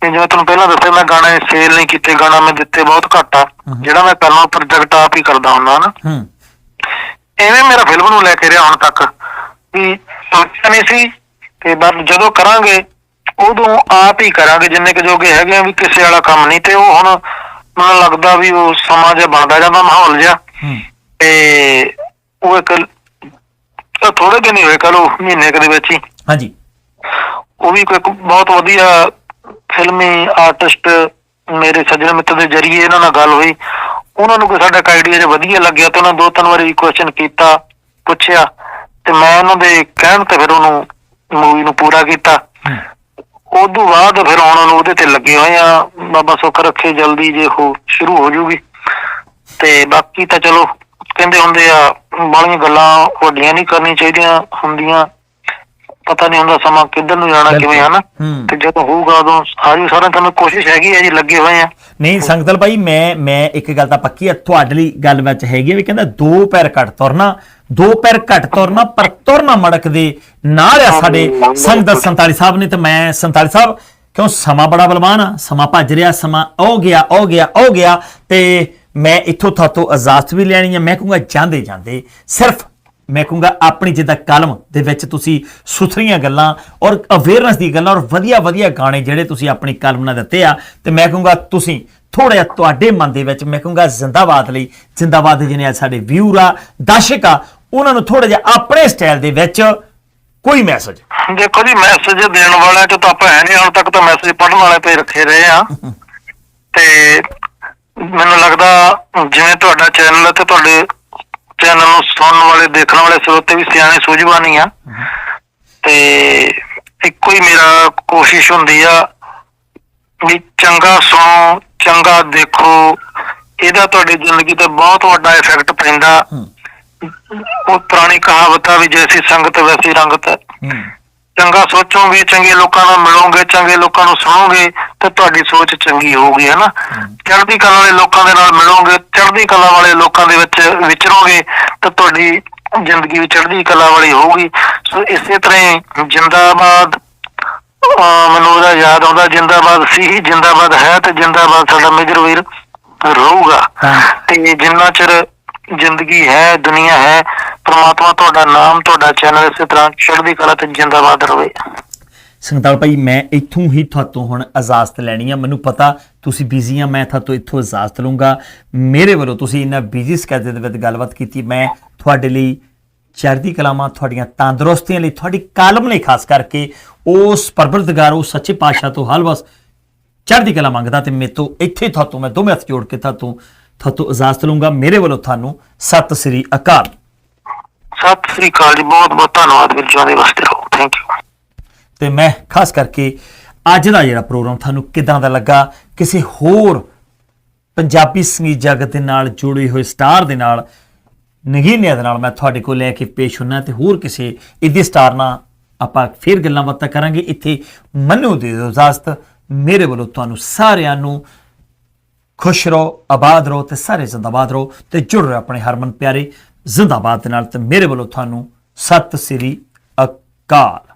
ਕਿ ਜਿਵੇਂ ਤੁਹਾਨੂੰ ਪਹਿਲਾਂ ਦੱਸਿਆ ਮੈਂ ਗਾਣੇ ਸੇਲ ਨਹੀਂ ਕੀਤੇ ਗਾਣਾ ਮੈਂ ਦਿੱਤੇ ਬਹੁਤ ਘੱਟ ਆ। ਜਿਹੜਾ ਮੈਂ ਪਹਿਲਾਂ ਪ੍ਰੋਜੈਕਟ ਆਪ ਹੀ ਕਰਦਾ ਹੁੰਦਾ ਨਾ। ਐਵੇਂ ਮੇਰਾ ਫਿਲਮ ਨੂੰ ਲੈ ਕੇ ਰਿਹਾ ਹੁਣ ਤੱਕ ਵੀ ਸੋਚਿਆ ਨਹੀਂ ਸੀ ਤੇ ਬਸ ਜਦੋਂ ਕਰਾਂਗੇ ਉਦੋਂ ਆਪ ਹੀ ਕਰਾਂਗੇ। ਜਿੰਨੇ ਕੁ ਜੋਗੇ ਹੈਗੇ ਆ ਵੀ ਕਿਸੇ ਵਾਲਾ ਕੰਮ ਨਹੀਂ ਤੇ ਉਹ ਹੁਣ ਮੈਨੂੰ ਲੱਗਦਾ ਵੀ ਉਹ ਸਮਾਂ ਜਿਹਾ ਬਣਦਾ ਜਾਂਦਾ ਮਾਹੌਲ ਜਿਹਾ। ਤੇ ਉਹ ਇੱਕ ਥੋੜੇ ਦਿਨ ਹੋਏ ਕਹ ਲੋ ਮਹੀਨੇ ਕੁ ਦੇ ਵਿੱਚ ਹੀ। ਹਾਂਜੀ। ਉਹ ਵੀ ਕੋਈ ਇੱਕ ਬਹੁਤ ਵਧੀਆ ਫਿਲਮੀ ਆਰਟਿਸਟ ਮੇਰੇ ਸੱਜਣ ਮਿੱਤਰ ਦੇ ਜਰੀਏ ਇਹਨਾਂ ਨਾਲ ਗੱਲ ਹੋਈ। ਉਹਨਾਂ ਨੂੰ ਕੋਈ ਸਾਡਾ ਆਈਡੀਆ ਜਿਹਾ ਵਧੀਆ ਲੱਗਿਆ ਤੇ ਉਹਨਾਂ ਦੋ ਤਿੰਨ ਵਾਰੀ ਕੁਐਸਚਨ ਕੀਤਾ ਪੁੱਛਿਆ ਤੇ ਮੈਂ ਉਹਨਾਂ ਦੇ ਕਹਿਣ ਤੇ ਫਿਰ ਉਹਨੂੰ ਮੂਵੀ ਨੂੰ ਪੂਰਾ ਕੀਤਾ। ਹੂੰ। ਉਦੋਂ ਬਾਅਦ ਫਿਰ ਹੁਣ ਉਹਨੂੰ ਉਹਦੇ ਤੇ ਲੱਗੇ ਹੋਏ ਆ ਬਾਬਾ ਸੁੱਖ ਰੱਖੇ ਜਲਦੀ ਜੇ ਉਹ ਸ਼ੁਰੂ ਹੋ ਜੂਗੀ। ਤੇ ਬਾਕੀ ਤਾਂ ਚਲੋ ਕਹਿੰਦੇ ਹੁੰਦੇ ਆ ਬਾਲੀਆਂ ਗੱਲਾਂ ਵੱਡੀਆਂ ਨਹੀਂ ਕਰਨੀਆਂ ਚਾਹੀਦੀਆਂ ਹੁੰਦੀਆਂ। ਪਤਾ ਨਹੀਂ ਹੁੰਦਾ ਸਮਾਂ ਕਿੱਧਰ ਨੂੰ ਜਾਣਾ ਕਿਵੇਂ ਹਨਾ ਹੂੰ। ਤੇ ਜਦੋਂ ਹੋਊਗਾ ਉਦੋਂ ਸਾਰੀ ਸਾਰਿਆਂ ਤੁਹਾਨੂੰ ਕੋਸ਼ਿਸ਼ ਹੈਗੀ ਹੈ ਜੀ ਲੱਗੇ ਹੋਏ ਆ। ਨਹੀਂ ਸੰਗਤਲ ਭਾਈ ਮੈਂ ਮੈਂ ਇੱਕ ਗੱਲ ਤਾਂ ਪੱਕੀ ਹੈ ਤੁਹਾਡੇ ਲਈ ਗੱਲ ਵਿੱਚ ਹੈਗੀ ਹੈ ਵੀ ਕਹਿੰਦਾ ਦੋ ਪੈਰ ਘੱਟ ਤੁਰਨਾ ਦੋ ਪੈਰ ਘੱਟ ਤੁਰਨਾ ਪਰ ਤੁਰਨਾ ਮੜਕ ਦੇ ਨਾਲ ਆ ਸਾਡੇ ਸੰਗਤ 47 ਸਾਹਿਬ ਨੇ ਤੇ ਮੈਂ 47 ਸਾਹਿਬ ਕਿਉਂ ਸਮਾਂ ਬੜਾ ਬਲਵਾਨ ਆ ਸਮਾਂ ਭੱਜ ਰਿਹਾ ਸਮਾਂ ਹੋ ਗਿਆ ਹੋ ਗਿਆ ਹੋ ਗਿਆ ਤੇ ਮੈਂ ਇੱਥੋਂ ਥਾਤੋਂ ਇਜਾਜ਼ਤ ਵੀ ਲੈਣੀ ਹੈ ਮੈਂ ਕਹੂੰਗਾ ਜਾਂਦੇ ਜਾਂਦੇ ਸਿਰਫ ਮੈਂ ਕਹੂੰਗਾ ਆਪਣੀ ਜਿੱਦਾਂ ਕਲਮ ਦੇ ਵਿੱਚ ਤੁਸੀਂ ਸੁਥਰੀਆਂ ਗੱਲਾਂ ਔਰ ਅਵੇਅਰਨੈਸ ਦੀ ਗੱਲਾਂ ਔਰ ਵਧੀਆ ਵਧੀਆ ਗਾਣੇ ਜਿਹੜੇ ਤੁਸੀਂ ਆਪਣੀ ਕਲਮ ਨਾਲ ਦਿੱਤੇ ਆ ਤੇ ਮੈਂ ਕਹੂੰਗਾ ਤੁਸੀਂ ਥੋੜਾ ਜਿਹਾ ਤੁਹਾਡੇ ਮਨ ਦੇ ਵਿੱਚ ਮੈਂ ਕਹੂੰਗਾ ਜ਼ਿੰਦਾਬਾਦ ਲਈ ਜ਼ਿੰਦਾਬਾਦ ਦੇ ਜਿਹਨੇ ਸਾਡੇ ਵਿਊਰ ਆ ਦਰਸ਼ਕ ਆ ਉਹਨਾਂ ਨੂੰ ਥੋੜਾ ਜਿਹਾ ਆਪਣੇ ਸਟਾਈਲ ਦੇ ਵਿੱਚ ਕੋਈ ਮੈਸੇਜ ਦੇਖੋ ਜੀ ਮੈਸੇਜ ਦੇਣ ਵਾਲਿਆਂ ਚ ਤਾਂ ਆਪਾਂ ਹੈ ਨਹੀਂ ਹੁਣ ਤੱਕ ਤਾਂ ਮੈਸੇਜ ਪੜਨ ਵਾਲੇ ਪੇ ਰੱਖੇ ਰਹੇ ਆ। ਤੇ ਮੈਨੂੰ ਲੱਗਦਾ ਜਿਵੇਂ ਤੁਹਾਡਾ ਚੈਨਲ ਤੇ ਤੁਹਾਡੇ ਚੈਨਲ ਨੂੰ ਸੁਣਨ ਵਾਲੇ ਦੇਖਣ ਵਾਲੇ ਸਰੋਤੇ ਵੀ ਸਿਆਣੇ ਸੂਝਵਾਨ ਹੀ ਆ। ਤੇ ਇੱਕੋ ਹੀ ਮੇਰਾ ਕੋਸ਼ਿਸ਼ ਹੁੰਦੀ ਆ ਵੀ ਚੰਗਾ ਸੁਣੋ ਚੰਗਾ ਦੇਖੋ। ਇਹਦਾ ਤੁਹਾਡੀ ਜ਼ਿੰਦਗੀ ਤੇ ਬਹੁਤ ਵੱਡਾ ਇਫੈਕਟ ਪੈਂਦਾ। ਉਹ ਪੁਰਾਣੀ ਕਹਾਵਤ ਆ ਵੀ ਜੈਸੀ ਸੰਗਤ ਵੈਸੀ ਰੰਗਤ। ਚੰਗਾ ਸੋਚੋਗੇ ਚੰਗੇ ਲੋਕਾਂ ਨਾਲ ਮਿਲੋਗੇ ਚੰਗੇ ਲੋਕਾਂ ਨੂੰ ਸੁਣੋਗੇ ਤੇ ਤੁਹਾਡੀ ਸੋਚ ਚੰਗੀ ਹੋਊਗੀ ਹੈਨਾ? ਚੜ੍ਹਦੀ ਕਲਾ ਵਾਲੇ ਲੋਕਾਂ ਦੇ ਨਾਲ ਮਿਲੋਗੇ ਚੜ੍ਹਦੀ ਕਲਾ ਵਾਲੇ ਲੋਕਾਂ ਦੇ ਵਿੱਚ ਵਿਚਰੋਗੇ ਤੇ ਤੁਹਾਡੀ ਜ਼ਿੰਦਗੀ ਵੀ ਚੜ੍ਹਦੀ ਕਲਾ ਵਾਲੀ ਹੋਊਗੀ। ਸੋ ਇਸੇ ਤਰ੍ਹਾਂ ਜਿੰਦਾਬਾਦ ਮੈਨੂੰ ਉਹਦਾ ਯਾਦ ਆਉਂਦਾ ਜਿੰਦਾਬਾਦ ਸੀ ਜਿੰਦਾਬਾਦ ਹੈ ਤੇ ਜਿੰਦਾਬਾਦ ਸਾਡਾ ਮੇਜਰ ਵੀਰ ਰਹੂਗਾ। ਤੇ ਜਿੰਨਾ ਚਿਰ ਜ਼ਿੰਦਗੀ ਹੈ, ਦੁਨੀਆ ਹੈ, ਪ੍ਰਮਾਤਮਾ ਤੁਹਾਡਾ ਨਾਮ, ਤੁਹਾਡਾ ਚੈਨਲ ਇਸੇ ਤਰ੍ਹਾਂ ਚੜ੍ਹਦੀ ਕਲਾ ਤੇ ਜਿੰਦਾਬਾਦ ਰਵੇ। ਸੰਗਤਾਲ ਭਾਈ, ਮੈਂ ਇੱਥੋਂ ਹੀ ਤੁਹਾਤੋਂ ਹੁਣ ਇਜਾਜ਼ਤ ਲੈਣੀ ਆ। ਮੈਨੂੰ ਪਤਾ ਤੁਸੀਂ ਬਿਜ਼ੀ ਆ, ਮੈਂ ਤੁਹਾਤੋਂ ਇੱਥੋਂ ਇਜਾਜ਼ਤ ਲਵਾਂਗਾ ਮੇਰੇ ਵੱਲੋਂ ਤੁਸੀਂ ਇੰਨਾ ਬਿਜ਼ੀ ਸਕੇਜੂਲ ਦੇ ਵਿੱਚ ਗੱਲਬਾਤ ਕੀਤੀ, ਮੈਂ ਤੁਹਾਡੇ ਲਈ ਚੜ੍ਹਦੀ ਕਲਾਮਾਂ ਤੁਹਾਡੀਆਂ ਤੰਦਰੁਸਤੀਆਂ ਲਈ, ਤੁਹਾਡੀ ਕਾਲਮ ਲਈ ਖਾਸ ਕਰਕੇ ਉਸ ਪਰਵਰਦਗਾਰ, ਉਹ ਸੱਚੇ ਪਾਤਸ਼ਾਹ ਤੋਂ ਹਲਵਸ ਚੜ੍ਹਦੀ ਕਲਾ ਮੰਗਦਾ ਤੇ ਮੇਰੇ ਤੋਂ ਇੱਥੇ ਤੁਹਾਤੋਂ ਮੈਂ ਦੋਵੇਂ ਹੱਥ ਜੋੜ ਕੇ ਤੁਹਾਤੋਂ ਤੁਹਾਤੋਂ ਇਜਾਜ਼ਤ ਲਵਾਂਗਾ ਮੇਰੇ ਵੱਲੋਂ ਤੁਹਾਨੂੰ ਸਤਿ ਸ੍ਰੀ ਅਕਾਲ। ਸਤਿ ਸ੍ਰੀ ਅਕਾਲ ਜੀ। ਬਹੁਤ ਬਹੁਤ ਧੰਨਵਾਦ ਵੀਰ ਜੀ ਦੇ ਵਾਸਤੇ। ਥੈਂਕ ਯੂ ਤੇ ਮੈਂ ਖਾਸ ਕਰਕੇ ਅੱਜ ਦਾ ਜਿਹੜਾ ਪ੍ਰੋਗਰਾਮ ਤੁਹਾਨੂੰ ਕਿਦਾਂ ਦਾ ਲੱਗਾ ਕਿਸੇ ਹੋਰ ਪੰਜਾਬੀ ਸੰਗੀਤ ਜਗਤ ਦੇ ਨਾਲ ਜੁੜੇ ਹੋਏ ਸਟਾਰ ਦੇ ਨਾਲ ਨਗੀਨਿਆਂ ਦੇ ਨਾਲ ਮੈਂ ਤੁਹਾਡੇ ਕੋਲ ਲੈ ਕੇ ਪੇਸ਼ ਹੁੰਨਾ ਤੇ ਹੋਰ ਕਿਸੇ ਇਹਦੇ ਸਟਾਰ ਨਾਲ ਆਪਾਂ ਫੇਰ ਗੱਲਾਂ ਬਾਤਾਂ ਕਰਾਂਗੇ। ਇੱਥੇ ਮੈਨੂੰ ਦੇ ਇਜਾਜ਼ਤ। ਮੇਰੇ ਵੱਲੋਂ ਤੁਹਾਨੂੰ ਸਾਰਿਆਂ ਨੂੰ ਖੁਸ਼ ਰਹੋ, ਆਬਾਦ ਰਹੋ ਤੇ ਸਾਰੇ ਜ਼ਿੰਦਾਬਾਦ ਰਹੋ ਤੇ ਜੁੜ ਰਹੋ ਆਪਣੇ ਹਰਮਨ ਪਿਆਰੇ ਜ਼ਿੰਦਾਬਾਦ ਦੇ ਨਾਲ ਤੇ ਮੇਰੇ ਵੱਲੋਂ ਤੁਹਾਨੂੰ ਸਤਿ ਸ੍ਰੀ ਅਕਾਲ।